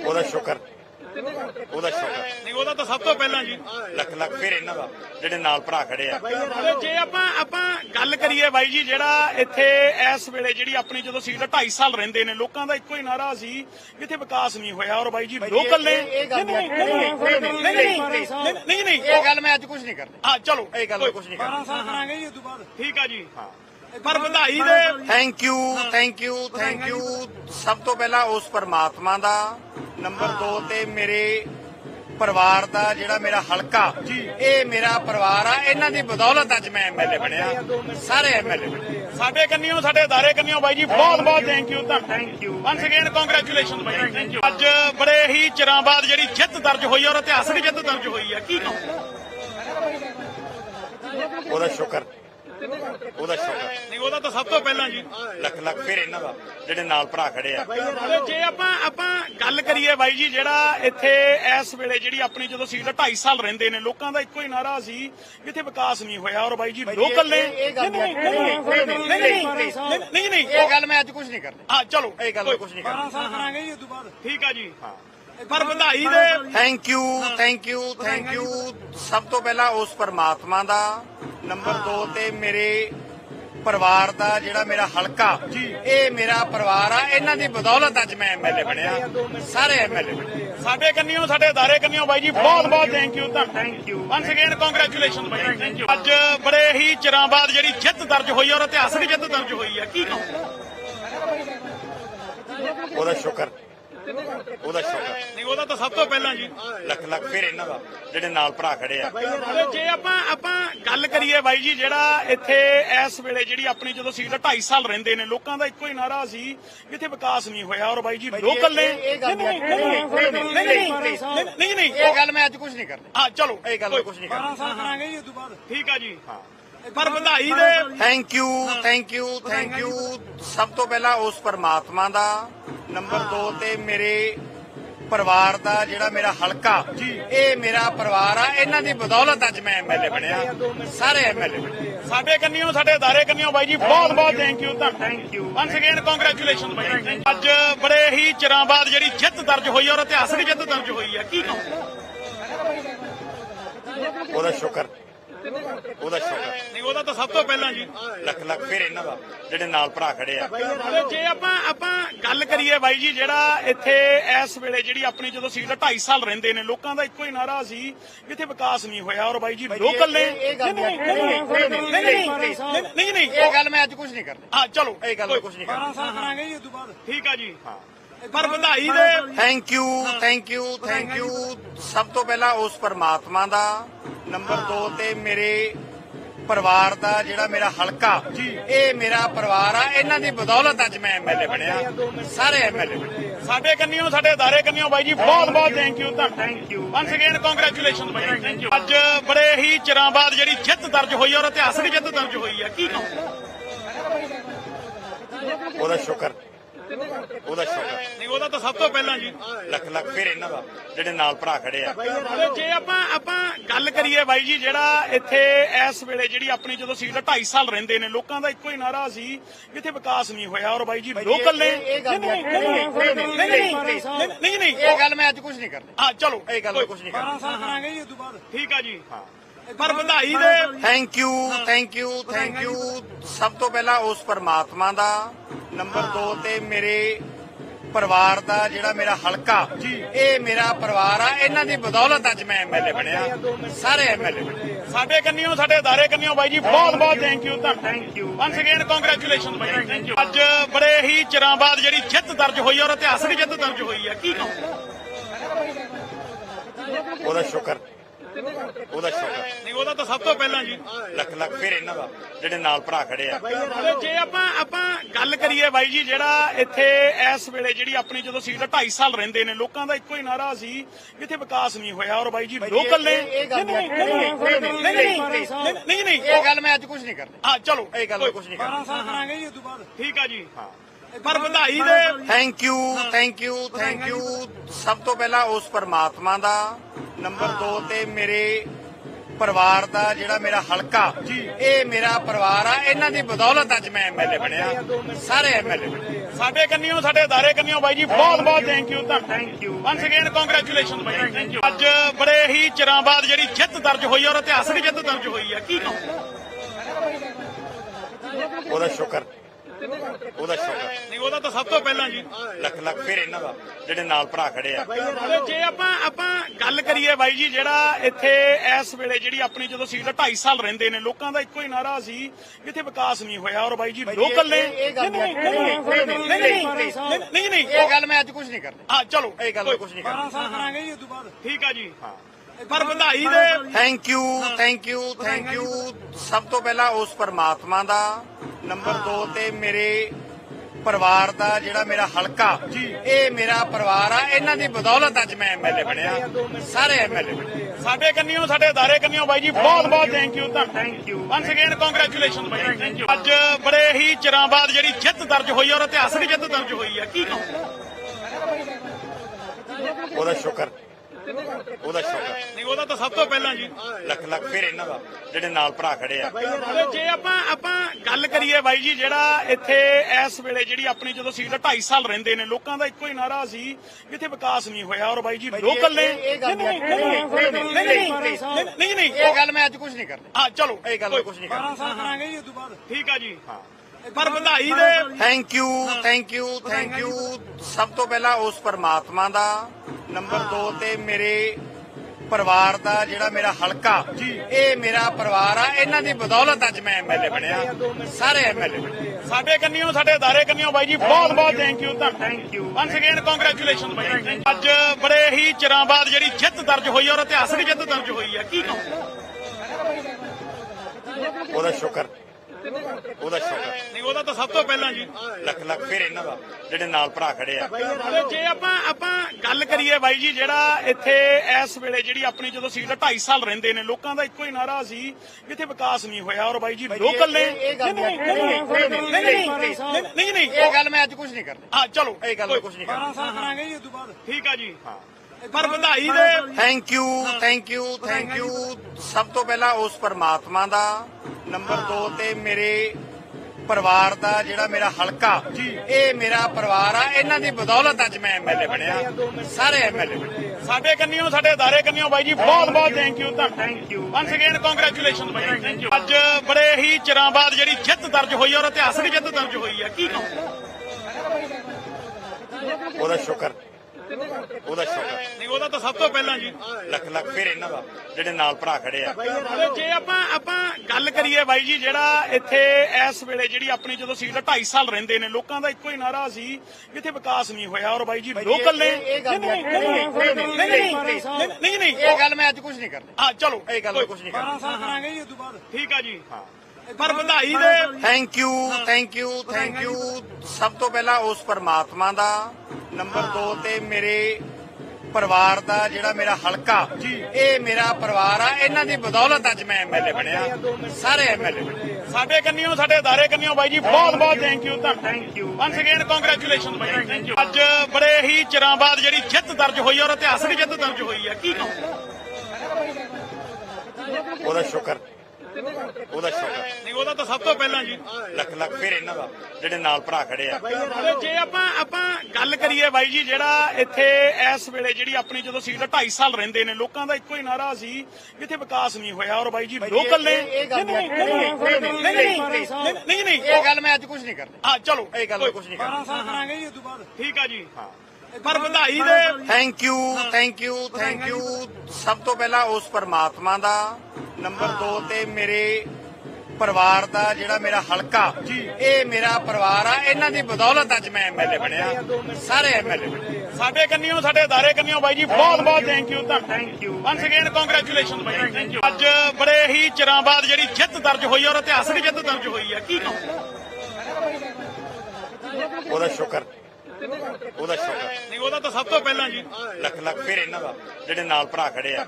ਉਹਦਾ ਸ਼ੁਕਰ। ਉਹਦਾ ਸ਼ੁਕਰ ਨਹੀਂ ਉਹਦਾ ਤਾਂ ਸਭ ਤੋਂ ਪਹਿਲਾਂ ਜੀ। ਲੱਖ ਲੱਖ ਫਿਰ ਇਹਨਾਂ ਦਾ ਜਿਹੜੇ ਨਾਲ ਭਰਾ ਖੜੇ ਆ। ਤੇ ਜੇ ਆਪਾਂ ਆਪਾਂ ਗੱਲ ਕਰੀਏ ਬਾਈ ਜੀ ਜਿਹੜਾ ਇੱਥੇ ਇਸ ਵੇਲੇ ਜਿਹੜੀ ਆਪਣੀ ਜਦੋਂ ਸੀਟ 2.5 ਸਾਲ ਰਹਿੰਦੇ ਨੇ ਲੋਕਾਂ ਦਾ ਇੱਕੋ ਹੀ ਨਾਰਾ ਸੀ ਕਿ ਇੱਥੇ ਵਿਕਾਸ ਨਹੀਂ ਹੋਇਆ। ਔਰ ਬਾਈ ਜੀ ਲੋਕਲ ਨੇ ਇਹ ਗੱਲ ਨਹੀਂ ਨਹੀਂ ਨਹੀਂ ਨਹੀਂ ਨਹੀਂ ਨਹੀਂ ਇਹ ਗੱਲ ਮੈਂ ਅੱਜ ਕੁਝ ਨਹੀਂ ਕਰਨੀ। ਹਾਂ ਚਲੋ। ਇਹ ਗੱਲ ਮੈਂ ਕੁਝ ਨਹੀਂ ਕਰਨੀ 12 ਸਾਲ ਕਰਾਂਗੇ ਜੀ ਉਸ ਤੋਂ ਬਾਅਦ। ਠੀਕ ਆ ਜੀ। ਪਰ ਵਧਾਈ ਦੇ। Thank you thank you thank you ਸਭ ਤੋਂ ਪਹਿਲਾਂ ਉਸ ਪਰਮਾਤਮਾ ਦਾ ਨੰਬਰ 2 ਤੇ ਮੇਰੇ ਪਰਿਵਾਰ ਦਾ ਜਿਹੜਾ ਮੇਰਾ ਹਲਕਾ ਇਹ ਮੇਰਾ ਪਰਿਵਾਰ ਆ। ਇਹਨਾਂ ਦੀ ਬਦੌਲਤ ਅੱਜ ਮੈਂ ਐਮਐਲਏ ਬਣਿਆ। ਸਾਰੇ ਐਮਐਲਏ ਬਣੇ। ਸਾਡੇ ਕੰਨਿਓ ਸਾਡੇ ਅਦਾਰੇ ਕੰਨਿਓ ਬਾਈ ਜੀ ਬਹੁਤ ਬਹੁਤ ਥੈਂਕ ਯੂ ਤੁਹਾਨੂੰ thank you once again congratulation by thank you ਅੱਜ ਬੜੇ ਹੀ ਚਿਰਾਂ ਬਾਅਦ ਜਿਹੜੀ ਜਿੱਤ ਦਰਜ ਹੋਈ ਹੈ ਔਰ ਇਤਿਹਾਸਕ ਜਿੱਤ ਦਰਜ ਹੋਈ ਹੈ ਕੀ ਕਹੋ ਉਹਦਾ ਸ਼ੁਕਰ। ਉਹਦਾ ਸ਼ੁਕਰ ਨਹੀਂ ਉਹਦਾ ਤਾਂ ਸਭ ਤੋਂ ਪਹਿਲਾਂ ਜੀ ਲੱਖ ਲੱਖ ਫਿਰ ਇਹਨਾਂ ਦਾ ਜਿਹੜੇ ਨਾਲ ਭਰਾ ਖੜੇ ਆ ਜੇ ਆਪਾਂ ਆਪਾਂ ਗੱਲ ਕਰੀਏ ਬਾਈ ਜੀ ਜਿਹੜਾ ਇੱਥੇ ਇਸ ਵੇਲੇ ਜਿਹੜੀ ਆਪਣੀ ਜਦੋਂ ਸੀਟ 2.5 ਸਾਲ ਰਹਿੰਦੇ ਨੇ ਲੋਕਾਂ ਦਾ ਇੱਕੋ ਹੀ ਨਾਰਾ ਸੀ ਕਿ ਇੱਥੇ ਵਿਕਾਸ ਨਹੀਂ ਹੋਇਆ ਔਰ ਬਾਈ ਜੀ ਲੋਕਲ ਨੇ ਇਹ ਗੱਲ ਨਹੀਂ ਨਹੀਂ ਨਹੀਂ ਨਹੀਂ ਇਹ ਗੱਲ ਮੈਂ ਅੱਜ ਕੁਝ ਨਹੀਂ ਕਰਨੀ ਹਾਂ ਚਲੋ ਇਹ ਗੱਲ ਮੈਂ ਕੁਝ ਨਹੀਂ ਕਰਨੀ 12 ਸਾਲ ਕਰਾਂਗੇ ਜੀ ਉਸ ਤੋਂ ਬਾਅਦ ਠੀਕ ਆ ਜੀ ਪਰ ਵਧਾਈ ਦੇ। Thank you thank you thank you ਸਭ ਤੋਂ ਪਹਿਲਾਂ ਉਸ ਪਰਮਾਤਮਾ ਦਾ ਨੰਬਰ 2 ਤੇ ਮੇਰੇ ਪਰਿਵਾਰ ਦਾ ਜਿਹੜਾ ਮੇਰਾ ਹਲਕਾ ਇਹ ਮੇਰਾ ਪਰਿਵਾਰ ਆ। ਇਹਨਾਂ ਦੀ ਬਦੌਲਤ ਅੱਜ ਮੈਂ ਐਮਐਲਏ ਬਣਿਆ। ਸਾਰੇ ਐਮਐਲਏ ਬਣੇ। ਸਾਡੇ ਕੰਨਿਓ ਸਾਡੇ ਅਦਾਰੇ ਕੰਨਿਓ ਬਾਈ ਜੀ ਬਹੁਤ ਬਹੁਤ ਥੈਂਕ ਯੂ ਤੁਹਾਨੂੰ thank you once again congratulation by thank you ਅੱਜ ਬੜੇ ਹੀ ਚਿਰਾਂ ਬਾਅਦ ਜਿਹੜੀ ਜਿੱਤ ਦਰਜ ਹੋਈ ਹੈ ਔਰ ਇਤਿਹਾਸਕ ਜਿੱਤ ਦਰਜ ਹੋਈ ਹੈ ਕੀ ਕਹੋ ਉਹਦਾ ਸ਼ੁਕਰ। ਉਹਦਾ ਸ਼ੁਕਰ ਨਹੀਂ ਉਹਦਾ ਤਾਂ ਸਭ ਤੋਂ ਪਹਿਲਾਂ ਜੀ। ਲੱਖ ਲੱਖ ਫਿਰ ਇਹਨਾਂ ਦਾ ਜਿਹੜੇ ਨਾਲ ਭਰਾ ਖੜੇ ਆ। ਜੇ ਆਪਾਂ ਆਪਾਂ ਗੱਲ ਕਰੀਏ ਬਾਈ ਜੀ ਜਿਹੜਾ ਇੱਥੇ ਇਸ ਵੇਲੇ ਜਿਹੜੀ ਆਪਣੀ ਜਦੋਂ ਸੀਟ 2.5 ਸਾਲ ਰਹਿੰਦੇ ਨੇ ਲੋਕਾਂ ਦਾ ਇੱਕੋ ਹੀ ਨਾਰਾ ਸੀ ਕਿ ਇੱਥੇ ਵਿਕਾਸ ਨਹੀਂ ਹੋਇਆ ਔਰ ਬਾਈ ਜੀ ਲੋਕਲ ਨੇ ਇਹ ਗੱਲ ਨਹੀਂ ਨਹੀਂ ਨਹੀਂ ਇਹ ਗੱਲ ਮੈਂ ਅੱਜ ਕੁਝ ਨਹੀਂ ਕਰਨੀ। ਹਾਂ ਚਲੋ ਇਹ ਗੱਲ ਕੁਝ ਨਹੀਂ ਕਰਨੀ। 12 ਸਾਲ ਕਰਾਂਗੇ ਜੀ ਉਸ ਤੋਂ ਬਾਅਦ। ਠੀਕ ਆ ਜੀ। ਪਰ ਵਧਾਈ ਦੇ। Thank you thank you thank you ਸਭ ਤੋਂ ਪਹਿਲਾਂ ਉਸ ਪਰਮਾਤਮਾ ਦਾ। ਨੰਬਰ 2 ਤੇ ਮੇਰੇ ਪਰਿਵਾਰ ਦਾ ਜਿਹੜਾ ਮੇਰਾ ਹਲਕਾ ਇਹ ਮੇਰਾ ਪਰਿਵਾਰ ਆ। ਇਹਨਾਂ ਦੀ ਬਦੌਲਤ ਅੱਜ ਮੈਂ ਐਮਐਲਏ ਬਣਿਆ। ਸਾਰੇ ਐਮਐਲਏ ਬਣੇ। ਸਾਡੇ ਕੰਨਿਓ ਸਾਡੇ ਅਦਾਰੇ ਕੰਨਿਓ ਬਾਈ ਜੀ ਬਹੁਤ ਬਹੁਤ ਥੈਂਕ ਯੂ ਤੁਹਾਨੂੰ thank you once again congratulation ਬਾਈ ਅੱਜ ਬੜੇ ਹੀ ਚਿਰਾਂ ਬਾਅਦ ਜਿਹੜੀ ਜਿੱਤ ਦਰਜ ਹੋਈ ਹੈ ਔਰ ਇਤਿਹਾਸਕ ਜਿੱਤ ਦਰਜ ਹੋਈ ਹੈ ਕੀ ਕਹੋ ਉਹਦਾ ਸ਼ੁਕਰ। ਉਹਦਾ ਸ਼ੁਕਰ ਨਹੀਂ ਉਹਦਾ ਤਾਂ ਸਭ ਤੋਂ ਪਹਿਲਾਂ ਜੀ। ਲੱਖ ਲੱਖ ਫਿਰ ਇਹਨਾਂ ਦਾ ਜਿਹੜੇ ਨਾਲ ਭਰਾ ਖੜੇ ਆ। ਤੇ ਜੇ ਆਪਾਂ ਆਪਾਂ ਗੱਲ ਕਰੀਏ ਬਾਈ ਜੀ ਜਿਹੜਾ ਇੱਥੇ ਇਸ ਵੇਲੇ ਜਿਹੜੀ ਆਪਣੀ ਜਦੋਂ ਸੀਟ 2.5 ਸਾਲ ਰਹਿੰਦੇ ਨੇ ਲੋਕਾਂ ਦਾ ਇੱਕੋ ਹੀ ਨਾਰਾ ਸੀ ਕਿ ਇੱਥੇ ਵਿਕਾਸ ਨਹੀਂ ਹੋਇਆ ਔਰ ਬਾਈ ਜੀ ਲੋਕਲ ਨੇ ਇਹ ਗੱਲ ਨਹੀਂ ਨਹੀਂ ਇਹ ਗੱਲ ਮੈਂ ਅੱਜ ਕੁਝ ਨਹੀਂ ਕਰਨੀ। ਹਾਂ ਚਲੋ। ਇਹ ਗੱਲ ਕੁਝ ਨਹੀਂ ਕਰਨੀ। 12 ਸਾਲ ਕਰਾਂਗੇ ਜੀ ਉਸ ਤੋਂ ਬਾਅਦ। ਠੀਕ ਆ ਜੀ। ਪਰ ਵਧਾਈ ਦੇ। Thank you thank you thank you ਸਭ ਤੋਂ ਪਹਿਲਾਂ ਉਸ ਪਰਮਾਤਮਾ ਦਾ ਨੰਬਰ 2 ਤੇ ਮੇਰੇ ਪਰਿਵਾਰ ਦਾ ਜਿਹੜਾ ਮੇਰਾ ਹਲਕਾ ਇਹ ਮੇਰਾ ਪਰਿਵਾਰ ਆ ਇਹਨਾਂ ਦੀ ਬਦੌਲਤ ਅੱਜ ਮੈਂ ਐਮਐਲਏ ਬਣਿਆ। ਸਾਰੇ ਐਮਐਲਏ ਬਣੇ। ਸਾਡੇ ਕੰਨਿਓ ਸਾਡੇ ਅਦਾਰੇ ਕੰਨਿਓ ਬਾਈ ਜੀ ਬਹੁਤ ਬਹੁਤ ਥੈਂਕ ਯੂ ਤੁਹਾਨੂੰ thank you once again congratulation by thank you ਅੱਜ ਬੜੇ ਹੀ ਚਿਰਾਂ ਬਾਅਦ ਜਿਹੜੀ ਜਿੱਤ ਦਰਜ ਹੋਈ ਔਰ ਇਤਿਹਾਸਕ ਜਿੱਤ ਦਰਜ ਹੋਈ ਹੈ ਕੀ ਕਹੋ ਉਹਦਾ ਸ਼ੁਕਰ। ਉਹਦਾ ਸ਼ੁਕਰ ਨਹੀਂ ਉਹਦਾ ਤਾਂ ਸਭ ਤੋਂ ਪਹਿਲਾਂ ਜੀ। ਲੱਖ ਲੱਖ ਫਿਰ ਇਹਨਾਂ ਦਾ ਜਿਹੜੇ ਨਾਲ ਭਰਾ ਖੜੇ ਆ। ਜੇ ਆਪਾਂ ਆਪਾਂ ਗੱਲ ਕਰੀਏ ਬਾਈ ਜੀ ਜਿਹੜਾ ਇੱਥੇ ਇਸ ਵੇਲੇ ਜਿਹੜੀ ਆਪਣੀ ਜਦੋਂ ਸੀਟ 2.5 ਸਾਲ ਰਹਿੰਦੇ ਨੇ ਲੋਕਾਂ ਦਾ ਇੱਕੋ ਹੀ ਨਾਰਾ ਸੀ ਕਿ ਇੱਥੇ ਵਿਕਾਸ ਨਹੀਂ ਹੋਇਆ ਔਰ ਬਾਈ ਜੀ ਲੋਕਲ ਨੇ। ਨਹੀਂ ਨਹੀਂ ਇਹ ਗੱਲ ਮੈਂ ਅੱਜ ਕੁਝ ਨਹੀਂ ਕਰਨੀ। ਹਾਂ ਚਲੋ। ਇਹ ਗੱਲ ਮੈਂ ਕੁਝ ਨਹੀਂ ਕਰਨੀ। 12 ਸਾਲ ਕਰਾਂਗੇ ਜੀ ਉਸ ਤੋਂ ਬਾਅਦ। ਠੀਕ ਆ ਜੀ। ਪਰ ਵਧਾਈ ਦੇ। Thank you thank you thank you ਸਭ ਤੋਂ ਪਹਿਲਾਂ ਉਸ ਪਰਮਾਤਮਾ ਦਾ ਨੰਬਰ 2 ਤੇ ਮੇਰੇ ਪਰਿਵਾਰ ਦਾ ਜਿਹੜਾ ਮੇਰਾ ਹਲਕਾ ਇਹ ਮੇਰਾ ਪਰਿਵਾਰ ਆ। ਇਹਨਾਂ ਦੀ ਬਦੌਲਤ ਅੱਜ ਮੈਂ ਐਮਐਲਏ ਬਣਿਆ। ਸਾਰੇ ਐਮਐਲਏ ਬਣੇ। ਸਾਡੇ ਕੰਨਿਓ ਸਾਡੇ ਅਦਾਰੇ ਕੰਨਿਓ ਬਾਈ ਜੀ ਬਹੁਤ ਬਹੁਤ ਥੈਂਕ ਯੂ ਤੁਹਾਨੂੰ thank you once again congratulation by thank you ਅੱਜ ਬੜੇ ਹੀ ਚਿਰਾਂ ਬਾਅਦ ਜਿਹੜੀ ਜਿੱਤ ਦਰਜ ਹੋਈ ਹੈ ਔਰ ਇਤਿਹਾਸਕ ਜਿੱਤ ਦਰਜ ਹੋਈ ਹੈ ਕੀ ਕਹੋ ਉਹਦਾ ਸ਼ੁਕਰ। ਉਹਦਾ ਸ਼ੁਕਰ ਨਹੀਂ ਉਹਦਾ ਤਾਂ ਸਭ ਤੋਂ ਪਹਿਲਾਂ ਜੀ। ਲੱਖ ਲੱਖ ਫਿਰ ਇਹਨਾਂ ਦਾ ਜਿਹੜੇ ਨਾਲ ਭਰਾ ਖੜੇ ਆ। ਤੇ ਜੇ ਆਪਾਂ ਆਪਾਂ ਗੱਲ ਕਰੀਏ ਬਾਈ ਜੀ ਜਿਹੜਾ ਇੱਥੇ ਇਸ ਵੇਲੇ ਜਿਹੜੀ ਆਪਣੀ ਜਦੋਂ ਸੀਟ 2.5 ਸਾਲ ਰਹਿੰਦੇ ਨੇ ਲੋਕਾਂ ਦਾ ਇੱਕੋ ਹੀ ਨਾਰਾ ਸੀ ਵੀ ਇੱਥੇ ਵਿਕਾਸ ਨਹੀਂ ਹੋਇਆ ਔਰ ਬਾਈ ਜੀ ਲੋਕਲ ਨੇ। ਇਹ ਗੱਲ ਨਹੀਂ ਨਹੀਂ ਨਹੀਂ ਨਹੀਂ ਨਹੀਂ ਇਹ ਗੱਲ ਮੈਂ ਅੱਜ ਕੁਝ ਨਹੀਂ ਕਰਨੀ। ਹਾਂ ਚਲੋ। ਇਹ ਗੱਲ ਕੁਝ ਨਹੀਂ ਕਰਨੀ। 12 ਸਾਲ ਕਰਾਂਗੇ ਜੀ ਉਦੋਂ ਬਾਅਦ। ਠੀਕ ਆ ਜੀ। ਪਰ ਵਧਾਈ ਦੇ। Thank you thank you thank you ਸਭ ਤੋਂ ਪਹਿਲਾਂ ਉਸ ਪਰਮਾਤਮਾ ਦਾ। ਨੰਬਰ 2 ਤੇ ਮੇਰੇ ਪਰਿਵਾਰ ਦਾ ਜਿਹੜਾ ਮੇਰਾ ਹਲਕਾ ਇਹ ਮੇਰਾ ਪਰਿਵਾਰ ਆ। ਇਹਨਾਂ ਦੀ ਬਦੌਲਤ ਅੱਜ ਮੈਂ ਐਮਐਲਏ ਬਣਿਆ। ਸਾਰੇ ਐਮਐਲਏ ਬਣੇ। ਸਾਡੇ ਕੰਨਿਓ ਸਾਡੇ ਅਦਾਰੇ ਕੰਨਿਓ ਬਾਈ ਜੀ ਬਹੁਤ ਬਹੁਤ thank you thank you once again congratulation by thank you ਅੱਜ ਬੜੇ ਹੀ ਚਿਰਾਂ ਬਾਅਦ ਜਿਹੜੀ ਜਿੱਤ ਦਰਜ ਹੋਈ ਔਰ ਇਤਿਹਾਸਕ ਜਿੱਤ ਦਰਜ ਹੋਈ ਹੈ ਕੀ ਕਹੋ ਉਹਦਾ ਸ਼ੁਕਰ। ਉਹਦਾ ਸ਼ੁਕਰ ਨਹੀਂ ਉਹਦਾ ਤਾਂ ਸਭ ਤੋਂ ਪਹਿਲਾਂ ਜੀ ਲੱਖ ਲੱਖ ਫਿਰ ਇਹਨਾਂ ਦਾ ਜਿਹੜੇ ਨਾਲ ਭਰਾ ਖੜੇ ਆ ਤੇ ਜੇ ਆਪਾਂ ਆਪਾਂ ਗੱਲ ਕਰੀਏ ਬਾਈ ਜੀ ਜਿਹੜਾ ਇੱਥੇ ਇਸ ਵੇਲੇ ਜਿਹੜੀ ਆਪਣੀ ਜਦੋਂ ਸੀਟ 2.5 ਸਾਲ ਰਹਿੰਦੇ ਨੇ ਲੋਕਾਂ ਦਾ ਇੱਕੋ ਹੀ ਨਾਰਾ ਸੀ ਇੱਥੇ ਵਿਕਾਸ ਨਹੀਂ ਹੋਇਆ ਔਰ ਬਾਈ ਜੀ ਲੋਕਲ ਨੇ ਨਹੀਂ ਨਹੀਂ ਨਹੀਂ ਇਹ ਗੱਲ ਮੈਂ ਅੱਜ ਕੁਝ ਨਹੀਂ ਕਰਨੀ ਹਾਂ ਚਲੋ ਇਹ ਗੱਲ ਮੈਂ ਕੁਝ ਨਹੀਂ ਕਰਨੀ 12 ਸਾਲ ਕਰਾਂਗੇ ਜੀ ਉਦੋਂ ਬਾਅਦ ਠੀਕ ਆ ਜੀ ਪਰ ਵਧਾਈ ਦੇ। Thank you thank you thank you ਸਭ ਤੋਂ ਪਹਿਲਾਂ ਉਸ ਪਰਮਾਤਮਾ ਦਾ ਨੰਬਰ 2 ਤੇ ਮੇਰੇ ਪਰਿਵਾਰ ਦਾ ਜਿਹੜਾ ਮੇਰਾ ਹਲਕਾ ਇਹ ਮੇਰਾ ਪਰਿਵਾਰ ਆ ਇਹਨਾਂ ਦੀ ਬਦੌਲਤ ਅੱਜ ਮੈਂ ਐਮਐਲਏ ਬਣਿਆ। ਸਾਰੇ ਐਮਐਲਏ ਬਣੇ। ਸਾਡੇ ਕੰਨਿਓ ਸਾਡੇ ਅਦਾਰੇ ਕੰਨਿਓ ਬਾਈ ਜੀ ਬਹੁਤ ਬਹੁਤ thank you thank you once again congratulation by thank you ਅੱਜ ਬੜੇ ਹੀ ਚਿਰਾਂ ਬਾਅਦ ਜਿਹੜੀ ਜਿੱਤ ਦਰਜ ਹੋਈ ਔਰ ਇਤਿਹਾਸਕ ਜਿੱਤ ਦਰਜ ਹੋਈ ਹੈ ਕੀ ਕਹੋ ਉਹਦਾ ਸ਼ੁਕਰ। ਉਹਦਾ ਸ਼ੁਕਰ ਨਹੀਂ ਉਹਦਾ ਤਾਂ ਸਭ ਤੋਂ ਪਹਿਲਾਂ ਜੀ। ਲੱਖ ਲੱਖ ਫਿਰ ਇਹਨਾਂ ਦਾ ਜਿਹੜੇ ਨਾਲ ਭਰਾ ਖੜੇ ਆ। ਤੇ ਜੇ ਆਪਾਂ ਆਪਾਂ ਗੱਲ ਕਰੀਏ ਬਾਈ ਜੀ ਜਿਹੜਾ ਇੱਥੇ ਇਸ ਵੇਲੇ ਜਿਹੜੀ ਆਪਣੀ ਜਦੋਂ ਸੀਟ 2.5 ਸਾਲ ਰਹਿੰਦੇ ਨੇ ਲੋਕਾਂ ਦਾ ਇੱਕੋ ਹੀ ਨਾਰਾ ਸੀ ਵੀ ਇੱਥੇ ਵਿਕਾਸ ਨਹੀਂ ਹੋਇਆ। ਔਰ ਬਾਈ ਜੀ ਲੋਕਲ ਨੇ ਇਹ ਗੱਲ ਨਹੀਂ ਨਹੀਂ ਨਹੀਂ ਇਹ ਗੱਲ ਮੈਂ ਅੱਜ ਕੁਝ ਨਹੀਂ ਕਰਨੀ। ਹਾਂ ਚਲੋ। ਇਹ ਗੱਲ ਕੁਝ ਨਹੀਂ ਕਰਨੀ। 12 ਸਾਲ ਕਰਾਂਗੇ ਜੀ ਉਦੋਂ ਬਾਅਦ। ਠੀਕ ਆ ਜੀ। ਪਰ ਵਧਾਈ ਦੇ। Thank you thank you thank you ਸਭ ਤੋਂ ਪਹਿਲਾਂ ਉਸ ਪਰਮਾਤਮਾ ਦਾ ਨੰਬਰ 2 ਤੇ ਮੇਰੇ ਪਰਿਵਾਰ ਦਾ ਜਿਹੜਾ ਮੇਰਾ ਹਲਕਾ ਇਹ ਮੇਰਾ ਪਰਿਵਾਰ ਆ। ਇਹਨਾਂ ਦੀ ਬਦੌਲਤ ਅੱਜ ਮੈਂ ਐਮਐਲਏ ਬਣਿਆ। ਸਾਰੇ ਐਮਐਲਏ ਬਣੇ। ਸਾਡੇ ਕੰਨਿਓ ਸਾਡੇ ਅਦਾਰੇ ਕੰਨਿਓ ਬਾਈ ਜੀ ਬਹੁਤ ਬਹੁਤ thank you thank you once again congratulation ਬਾਈ ਅੱਜ ਬੜੇ ਹੀ ਚਿਰਾਂ ਬਾਅਦ ਜਿਹੜੀ ਜਿੱਤ ਦਰਜ ਹੋਈ ਔਰ ਇਤਿਹਾਸਕ ਜਿੱਤ ਦਰਜ ਹੋਈ ਹੈ ਕੀ ਕਹੋ ਉਹਦਾ ਸ਼ੁਕਰ। ਉਹਦਾ ਸ਼ੁਕਰ ਨਹੀਂ ਉਹਦਾ ਤਾਂ ਸਭ ਤੋਂ ਪਹਿਲਾਂ ਜੀ। ਲੱਖ ਲੱਖ ਫਿਰ ਇਹਨਾਂ ਦਾ ਜਿਹੜੇ ਨਾਲ ਭਰਾ ਖੜੇ ਆ। ਤੇ ਜੇ ਆਪਾਂ ਆਪਾਂ ਗੱਲ ਕਰੀਏ ਬਾਈ ਜੀ ਜਿਹੜਾ ਇੱਥੇ ਇਸ ਵੇਲੇ ਜਿਹੜੀ ਆਪਣੀ ਜਦੋਂ ਸੀਟ 2.5 ਸਾਲ ਰਹਿੰਦੇ ਨੇ ਲੋਕਾਂ ਦਾ ਇੱਕੋ ਹੀ ਨਾਰਾ ਸੀ ਵੀ ਇੱਥੇ ਵਿਕਾਸ ਨਹੀਂ ਹੋਇਆ ਔਰ ਬਾਈ ਜੀ ਲੋਕਲ ਨੇ ਇਹ ਗੱਲ ਨਹੀਂ ਨਹੀਂ ਇਹ ਗੱਲ ਮੈਂ ਅੱਜ ਕੁਝ ਨਹੀਂ ਕਰਨੀ। ਹਾਂ ਚਲੋ। ਇਹ ਗੱਲ ਮੈਂ ਕੁਝ ਨਹੀਂ ਕਰਨੀ। 12 ਸਾਲ ਕਰਾਂਗੇ ਜੀ ਉਦੋਂ ਬਾਅਦ। ਠੀਕ ਆ ਜੀ। ਪਰ ਵਧਾਈ ਦੇ। Thank you thank you thank you ਸਭ ਤੋਂ ਪਹਿਲਾਂ ਉਸ ਪਰਮਾਤਮਾ ਦਾ। ਨੰਬਰ 2 ਤੇ ਮੇਰੇ ਪਰਿਵਾਰ ਦਾ ਜਿਹੜਾ ਮੇਰਾ ਹਲਕਾ ਇਹ ਮੇਰਾ ਪਰਿਵਾਰ ਆ। ਇਹਨਾਂ ਦੀ ਬਦੌਲਤ ਅੱਜ ਮੈਂ ਐਮਐਲਏ ਬਣਿਆ। ਸਾਰੇ ਐਮਐਲਏ ਬਣੇ। ਸਾਡੇ ਕੰਨਿਓ ਸਾਡੇ ਅਦਾਰੇ ਕੰਨਿਓ ਬਾਈ ਜੀ ਬਹੁਤ ਬਹੁਤ thank you thank you once again congratulation by thank you ਅੱਜ ਬੜੇ ਹੀ ਚਿਰਾਂ ਬਾਅਦ ਜਿਹੜੀ ਜਿੱਤ ਦਰਜ ਹੋਈ ਔਰ ਇਤਿਹਾਸਕ ਜਿੱਤ ਦਰਜ ਹੋਈ ਹੈ ਕੀ ਕਹੋ ਉਹਦਾ ਸ਼ੁਕਰ। ਉਹਦਾ ਸ਼ੁਕਰ ਨਹੀਂ ਉਹਦਾ ਤਾਂ ਸਭ ਤੋਂ ਪਹਿਲਾਂ ਜੀ। ਲੱਖ ਲੱਖ ਫਿਰ ਇਹਨਾਂ ਦਾ ਜਿਹੜੇ ਨਾਲ ਭਰਾ ਖੜੇ ਆ। ਤੇ ਜੇ ਆਪਾਂ ਆਪਾਂ ਗੱਲ ਕਰੀਏ ਬਾਈ ਜੀ ਜਿਹੜਾ ਇੱਥੇ ਇਸ ਵੇਲੇ ਜਿਹੜੀ ਆਪਣੀ ਜਦੋਂ ਸੀਟ 2.5 ਸਾਲ ਰਹਿੰਦੇ ਨੇ ਲੋਕਾਂ ਦਾ ਇੱਕੋ ਹੀ ਨਾਰਾ ਸੀ ਇੱਥੇ ਵਿਕਾਸ ਨਹੀਂ ਹੋਇਆ। ਔਰ ਬਾਈ ਜੀ ਲੋਕਲ ਨੇ। ਗੱਲ ਨਹੀਂ ਨਹੀਂ ਇਹ ਗੱਲ ਮੈਂ ਅੱਜ ਕੁਝ ਨਹੀਂ ਕਰਨੀ। ਹਾਂ ਚਲੋ। ਇਹ ਗੱਲ ਮੈਂ ਕੁਝ ਨਹੀਂ ਕਰਨੀ। 12 ਸਾਲ ਕਰਾਂਗੇ ਜੀ ਉਦੋਂ ਬਾਅਦ। ਠੀਕ ਆ ਜੀ। ਪਰ ਵਧਾਈ ਦੇ। Thank you thank you thank you ਸਭ ਤੋਂ ਪਹਿਲਾਂ ਉਸ ਪਰਮਾਤਮਾ ਦਾ ਨੰਬਰ 2 ਤੇ ਮੇਰੇ ਪਰਿਵਾਰ ਦਾ ਜਿਹੜਾ ਮੇਰਾ ਹਲਕਾ ਇਹ ਮੇਰਾ ਪਰਿਵਾਰ ਆ। ਇਹਨਾਂ ਦੀ ਬਦੌਲਤ ਅੱਜ ਮੈਂ ਐਮਐਲਏ ਬਣਿਆ। ਸਾਰੇ ਐਮਐਲਏ ਬਣੇ। ਸਾਡੇ ਕੰਨਿਓ ਸਾਡੇ ਅਦਾਰੇ ਕੰਨਿਓ ਬਾਈ ਜੀ ਬਹੁਤ ਬਹੁਤ thank you thank you once again congratulation by thank you ਅੱਜ ਬੜੇ ਹੀ ਚਿਰਾਂ ਬਾਅਦ ਜਿਹੜੀ ਜਿੱਤ ਦਰਜ ਹੋਈ ਔਰ ਇਤਿਹਾਸਕ ਜਿੱਤ ਦਰਜ ਹੋਈ ਹੈ। ਕੀ ਕਹੋ ਉਹਦਾ ਸ਼ੁਕਰ। ਉਹਦਾ ਸ਼ੁਕਰ ਨਹੀਂ ਉਹਦਾ ਤਾਂ ਸਭ ਤੋਂ ਪਹਿਲਾਂ ਜੀ। ਲੱਖ ਲੱਖ ਫਿਰ ਇਹਨਾਂ ਦਾ ਜਿਹੜੇ ਨਾਲ ਭਰਾ ਖੜੇ ਆ। ਤੇ ਜੇ ਆਪਾਂ ਆਪਾਂ ਗੱਲ ਕਰੀਏ ਬਾਈ ਜੀ ਜਿਹੜਾ ਇੱਥੇ ਇਸ ਵੇਲੇ ਜਿਹੜੀ ਆਪਣੀ ਜਦੋਂ ਸੀਟ 2.5 ਸਾਲ ਰਹਿੰਦੇ ਨੇ ਲੋਕਾਂ ਦਾ ਇੱਕੋ ਹੀ ਨਾਰਾ ਸੀ ਵੀ ਇੱਥੇ ਵਿਕਾਸ ਨਹੀਂ ਹੋਇਆ। ਔਰ ਬਾਈ ਜੀ ਲੋਕਲ ਨੇ। ਇਹ ਗੱਲ ਨਹੀਂ ਨਹੀਂ ਇਹ ਗੱਲ ਮੈਂ ਅੱਜ ਕੁਝ ਨਹੀਂ ਕਰਨੀ। ਹਾਂ ਚਲੋ। ਇਹ ਗੱਲ ਕੁਝ ਨਹੀਂ ਕਰਨੀ। 12 ਸਾਲ ਕਰਾਂਗੇ ਜੀ ਉਦੋਂ ਬਾਅਦ। ਠੀਕ ਆ ਜੀ ਪਰ ਵਧਾਈ ਦੇ thank you thank you thank you ਸਭ ਤੋਂ ਪਹਿਲਾਂ ਉਸ ਪਰਮਾਤਮਾ ਦਾ ਨੰਬਰ 2 ਤੇ ਮੇਰੇ ਪਰਿਵਾਰ ਦਾ ਜਿਹੜਾ ਮੇਰਾ ਹਲਕਾ ਇਹ ਮੇਰਾ ਪਰਿਵਾਰ ਆ ਇਹਨਾਂ ਦੀ ਬਦੌਲਤ ਅੱਜ ਮੈਂ ਐਮਐਲਏ ਬਣਿਆ ਸਾਰੇ ਐਮਐਲਏ ਬਣੇ ਸਾਡੇ ਕੰਨਿਓ ਸਾਡੇ ادارے ਕੰਨਿਓ ਬਾਈ ਜੀ ਬਹੁਤ ਬਹੁਤ ਥੈਂਕ ਯੂ ਤੁਹਾਨੂੰ thank you once again congratulation by thank you ਅੱਜ ਬੜੇ ਹੀ ਚਿਰਾਂ ਬਾਅਦ ਜਿਹੜੀ ਜਿੱਤ ਦਰਜ ਹੋਈ ਹੈ ਔਰ ਇਤਿਹਾਸਕ ਜਿੱਤ ਦਰਜ ਹੋਈ ਹੈ ਕੀ ਕਹੋ ਉਹਦਾ ਸ਼ੁਕਰ ਉਹਦਾ ਸ਼ੁਕਰ ਨਹੀਂ ਉਹਦਾ ਤਾਂ ਸਭ ਤੋਂ ਪਹਿਲਾਂ ਜੀ ਲੱਖ ਲੱਖ ਫਿਰ ਇਹਨਾਂ ਦਾ ਜਿਹੜੇ ਨਾਲ ਭਰਾ ਖੜੇ ਆ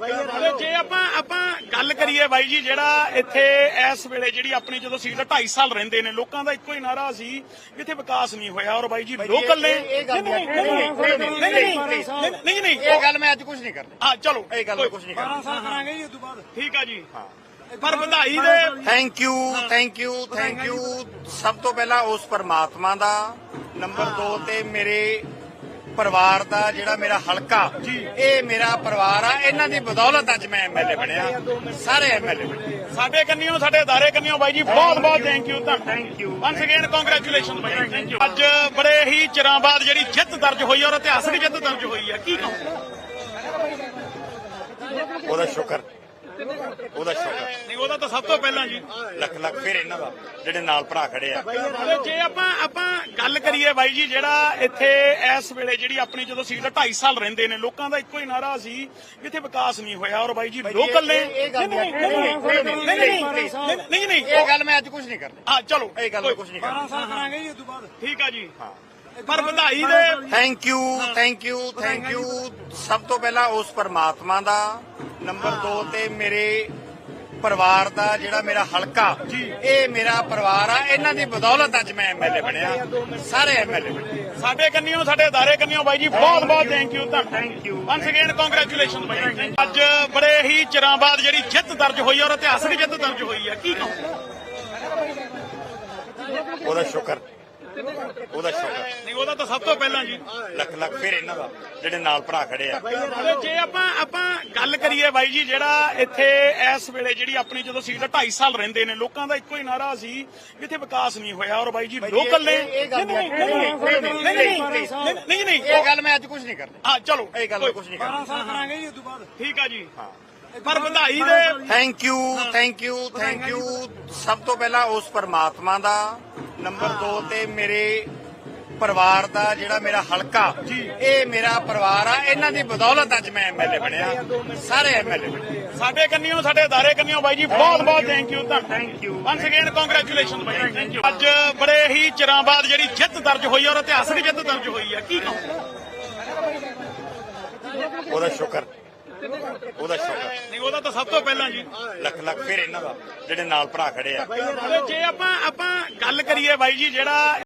ਜੇ ਆਪਾਂ ਆਪਾਂ ਗੱਲ ਕਰੀਏ ਬਾਈ ਜੀ ਜਿਹੜਾ ਇੱਥੇ ਇਸ ਵੇਲੇ ਜਿਹੜੀ ਆਪਣੀ ਜਦੋਂ ਸੀਟ 2.5 ਸਾਲ ਰਹਿੰਦੇ ਨੇ ਲੋਕਾਂ ਦਾ ਇੱਕੋ ਹੀ ਨਾਰਾ ਸੀ ਇੱਥੇ ਵਿਕਾਸ ਨਹੀਂ ਹੋਇਆ ਔਰ ਬਾਈ ਜੀ ਲੋਕਲ ਨੇ ਇਹ- ਇਹ ਗੱਲ ਨਹੀਂ ਨਹੀਂ, ਨਹੀਂ, ਇਹ ਗੱਲ ਮੈਂ ਅੱਜ ਕੁਝ ਨਹੀਂ ਕਰਨੀ ਹਾਂ ਚਲੋ ਇਹ ਗੱਲ ਮੈਂ ਕੁਝ ਨਹੀਂ ਕਰਨੀ 12 ਸਾਲ ਕਰਾਂਗੇ ਜੀ ਉਸ ਤੋਂ ਬਾਅਦ ਠੀਕ ਆ ਜੀ ਪਰ ਵਧਾਈ ਦੇ thank you thank you thank you ਸਭ ਤੋਂ ਪਹਿਲਾਂ ਉਸ ਪਰਮਾਤਮਾ ਦਾ ਨੰਬਰ 2 ਤੇ ਮੇਰੇ ਪਰਿਵਾਰ ਦਾ ਜਿਹੜਾ ਮੇਰਾ ਹਲਕਾ ਇਹ ਮੇਰਾ ਪਰਿਵਾਰ ਆ ਇਹਨਾਂ ਦੀ ਬਦੌਲਤ ਅੱਜ ਮੈਂ ਐਮਐਲਏ ਬਣਿਆ ਸਾਰੇ ਐਮਐਲਏ ਬਣੇ ਸਾਡੇ ਕੰਨਿਓ ਸਾਡੇ ادارے ਕੰਨਿਓ ਬਾਈ ਜੀ ਬਹੁਤ ਬਹੁਤ ਥੈਂਕ ਯੂ ਤੁਹਾਨੂੰ thank you once again congratulation by thank you ਅੱਜ ਬੜੇ ਹੀ ਚਿਰਾਂ ਬਾਅਦ ਜਿਹੜੀ ਜਿੱਤ ਦਰਜ ਹੋਈ ਹੈ ਔਰ ਇਤਿਹਾਸਕ ਜਿੱਤ ਦਰਜ ਹੋਈ ਹੈ ਕੀ ਕਹੋ ਉਹਦਾ ਸ਼ੁਕਰ ਉਹਦਾ ਸ਼ੁਕਰ ਨਹੀਂ ਉਹਦਾ ਤਾਂ ਸਭ ਤੋਂ ਪਹਿਲਾਂ ਜੀ। ਲੱਖ ਲੱਖ ਫਿਰ ਇਹਨਾਂ ਦਾ ਜਿਹੜੇ ਨਾਲ ਭਰਾ ਖੜੇ ਆ। ਜੇ ਆਪਾਂ ਆਪਾਂ ਗੱਲ ਕਰੀਏ ਬਾਈ ਜੀ ਜਿਹੜਾ ਇੱਥੇ ਇਸ ਵੇਲੇ ਜਿਹੜੀ ਆਪਣੀ ਜਦੋਂ ਸੀਟ 2.5 ਸਾਲ ਰਹਿੰਦੇ ਨੇ ਲੋਕਾਂ ਦਾ ਇੱਕੋ ਹੀ ਨਾਰਾ ਸੀ ਇੱਥੇ ਵਿਕਾਸ ਨਹੀਂ ਹੋਇਆ ਔਰ ਬਾਈ ਜੀ ਲੋਕਲ ਨੇ ਇਹ- ਇਹ ਗੱਲ ਨਹੀਂ ਨਹੀਂ, ਇਹ ਗੱਲ ਮੈਂ ਅੱਜ ਕੁਝ ਨਹੀਂ ਕਰਨੀ। ਹਾਂ ਚਲੋ। ਇਹ ਗੱਲ ਕੁਝ ਨਹੀਂ 12 ਕਰਨੀ। ਸਾਲ ਕਰਾਂਗੇ ਜੀ ਉਸ ਤੋਂ ਬਾਅਦ। ਠੀਕ ਆ ਜੀ। ਪਰ ਵਧਾਈ ਦੇ thank you thank you thank you ਸਭ ਤੋਂ ਪਹਿਲਾਂ ਉਸ ਪਰਮਾਤਮਾ ਦਾ ਨੰਬਰ 2 ਤੇ ਮੇਰੇ ਪਰਿਵਾਰ ਦਾ ਜਿਹੜਾ ਮੇਰਾ ਹਲਕਾ ਇਹ ਮੇਰਾ ਪਰਿਵਾਰ ਆ ਇਹਨਾਂ ਦੀ ਬਦੌਲਤ ਅੱਜ ਮੈਂ ਐਮਐਲਏ ਬਣਿਆ ਸਾਰੇ ਐਮਐਲਏ ਬਣੇ ਸਾਡੇ ਕੰਨਿਓ ਸਾਡੇ ادارے ਕੰਨਿਓ ਬਾਈ ਜੀ ਬਹੁਤ ਬਹੁਤ ਥੈਂਕ ਯੂ ਤੁਹਾਨੂੰ thank you once again congratulation by thank you ਅੱਜ ਬੜੇ ਹੀ ਚਿਰਾਂ ਬਾਅਦ ਜਿਹੜੀ ਜਿੱਤ ਦਰਜ ਹੋਈ ਹੈ ਔਰ ਇਤਿਹਾਸਕ ਜਿੱਤ ਦਰਜ ਹੋਈ ਹੈ ਕੀ ਕਹੋ ਉਹਦਾ ਸ਼ੁਕਰ ਉਹਦਾ ਸ਼ੁਕਰ ਨਹੀਂ ਉਹਦਾ ਤਾਂ ਸਭ ਤੋਂ ਪਹਿਲਾਂ ਜੀ। ਲੱਖ ਲੱਖ ਫਿਰ ਇਹਨਾਂ ਦਾ ਜਿਹੜੇ ਨਾਲ ਭਰਾ ਖੜੇ ਆ। ਜੇ ਆਪਾਂ ਆਪਾਂ ਗੱਲ ਕਰੀਏ ਬਾਈ ਜੀ ਜਿਹੜਾ ਇੱਥੇ ਇਸ ਵੇਲੇ ਜਿਹੜੀ ਆਪਣੀ ਜਦੋਂ ਸੀਟ 2.5 ਸਾਲ ਰਹਿੰਦੇ ਨੇ ਲੋਕਾਂ ਦਾ ਇੱਕੋ ਹੀ ਨਾਰਾ ਸੀ ਵੀ ਇੱਥੇ ਵਿਕਾਸ ਨਹੀਂ ਹੋਇਆ ਔਰ ਬਾਈ ਜੀ ਲੋਕਲ ਨੇ ਇਹ- ਗੱਲ ਨਹੀਂ ਨਹੀਂ, ਨਹੀਂ, ਨਹੀਂ, ਨਹੀਂ, ਨਹੀਂ ਨਹੀਂ ਇਹ ਗੱਲ ਮੈਂ ਅੱਜ ਕੁਝ ਨਹੀਂ ਕਰਨੀ। ਹਾਂ ਚਲੋ। ਇਹ ਗੱਲ ਕੁਝ ਨਹੀਂ ਕਰਨੀ। 12 ਸਾਲ ਕਰਾਂਗੇ ਜੀ ਉਸ ਤੋਂ ਬਾਅਦ। ਠੀਕ ਆ ਜੀ। ਪਰ ਵਧਾਈ ਦੇ। Thank you thank you thank you ਸਭ ਤੋਂ ਪਹਿਲਾਂ ਉਸ ਪਰਮਾਤਮਾ ਦਾ। ਨੰਬਰ 2 ਤੇ ਮੇਰੇ ਪਰਿਵਾਰ ਦਾ ਜਿਹੜਾ ਮੇਰਾ ਹਲਕਾ ਇਹ ਮੇਰਾ ਪਰਿਵਾਰ ਆ। ਇਹਨਾਂ ਦੀ ਬਦੌਲਤ ਅੱਜ ਮੈਂ ਐਮਐਲਏ ਬਣਿਆ। ਸਾਰੇ ਐਮਐਲਏ ਬਣੇ। ਸਾਡੇ ਕੰਨਿਓ ਸਾਡੇ ਅਦਾਰੇ ਕੰਨਿਓ ਬਾਈ ਜੀ ਬਹੁਤ ਬਹੁਤ ਥੈਂਕ ਯੂ ਤਾਂ thank you once again congratulation by thank you ਅੱਜ ਬੜੇ ਹੀ ਚਿਰਾਂ ਬਾਅਦ ਜਿਹੜੀ ਜਿੱਤ ਦਰਜ ਹੋਈ ਔਰ ਇਤਿਹਾਸਕ ਜਿੱਤ ਦਰਜ ਹੋਈ ਆ। ਕੀ ਕਹੋ ਉਹਦਾ ਸ਼ੁਕਰ। ਉਹਦਾ ਸ਼ੁਕਰ ਨਹੀਂ ਉਹਦਾ ਤਾਂ ਸਭ ਤੋਂ ਪਹਿਲਾਂ ਜੀ। ਲੱਖ ਲੱਖ ਫਿਰ ਇਹਨਾਂ ਦਾ ਜਿਹੜੇ ਨਾਲ ਭਰਾ ਖੜੇ ਆ। ਜੇ ਆਪਾਂ ਆਪਾਂ ਗੱਲ ਕਰੀਏ ਬਾਈ ਜੀ ਜਿਹੜਾ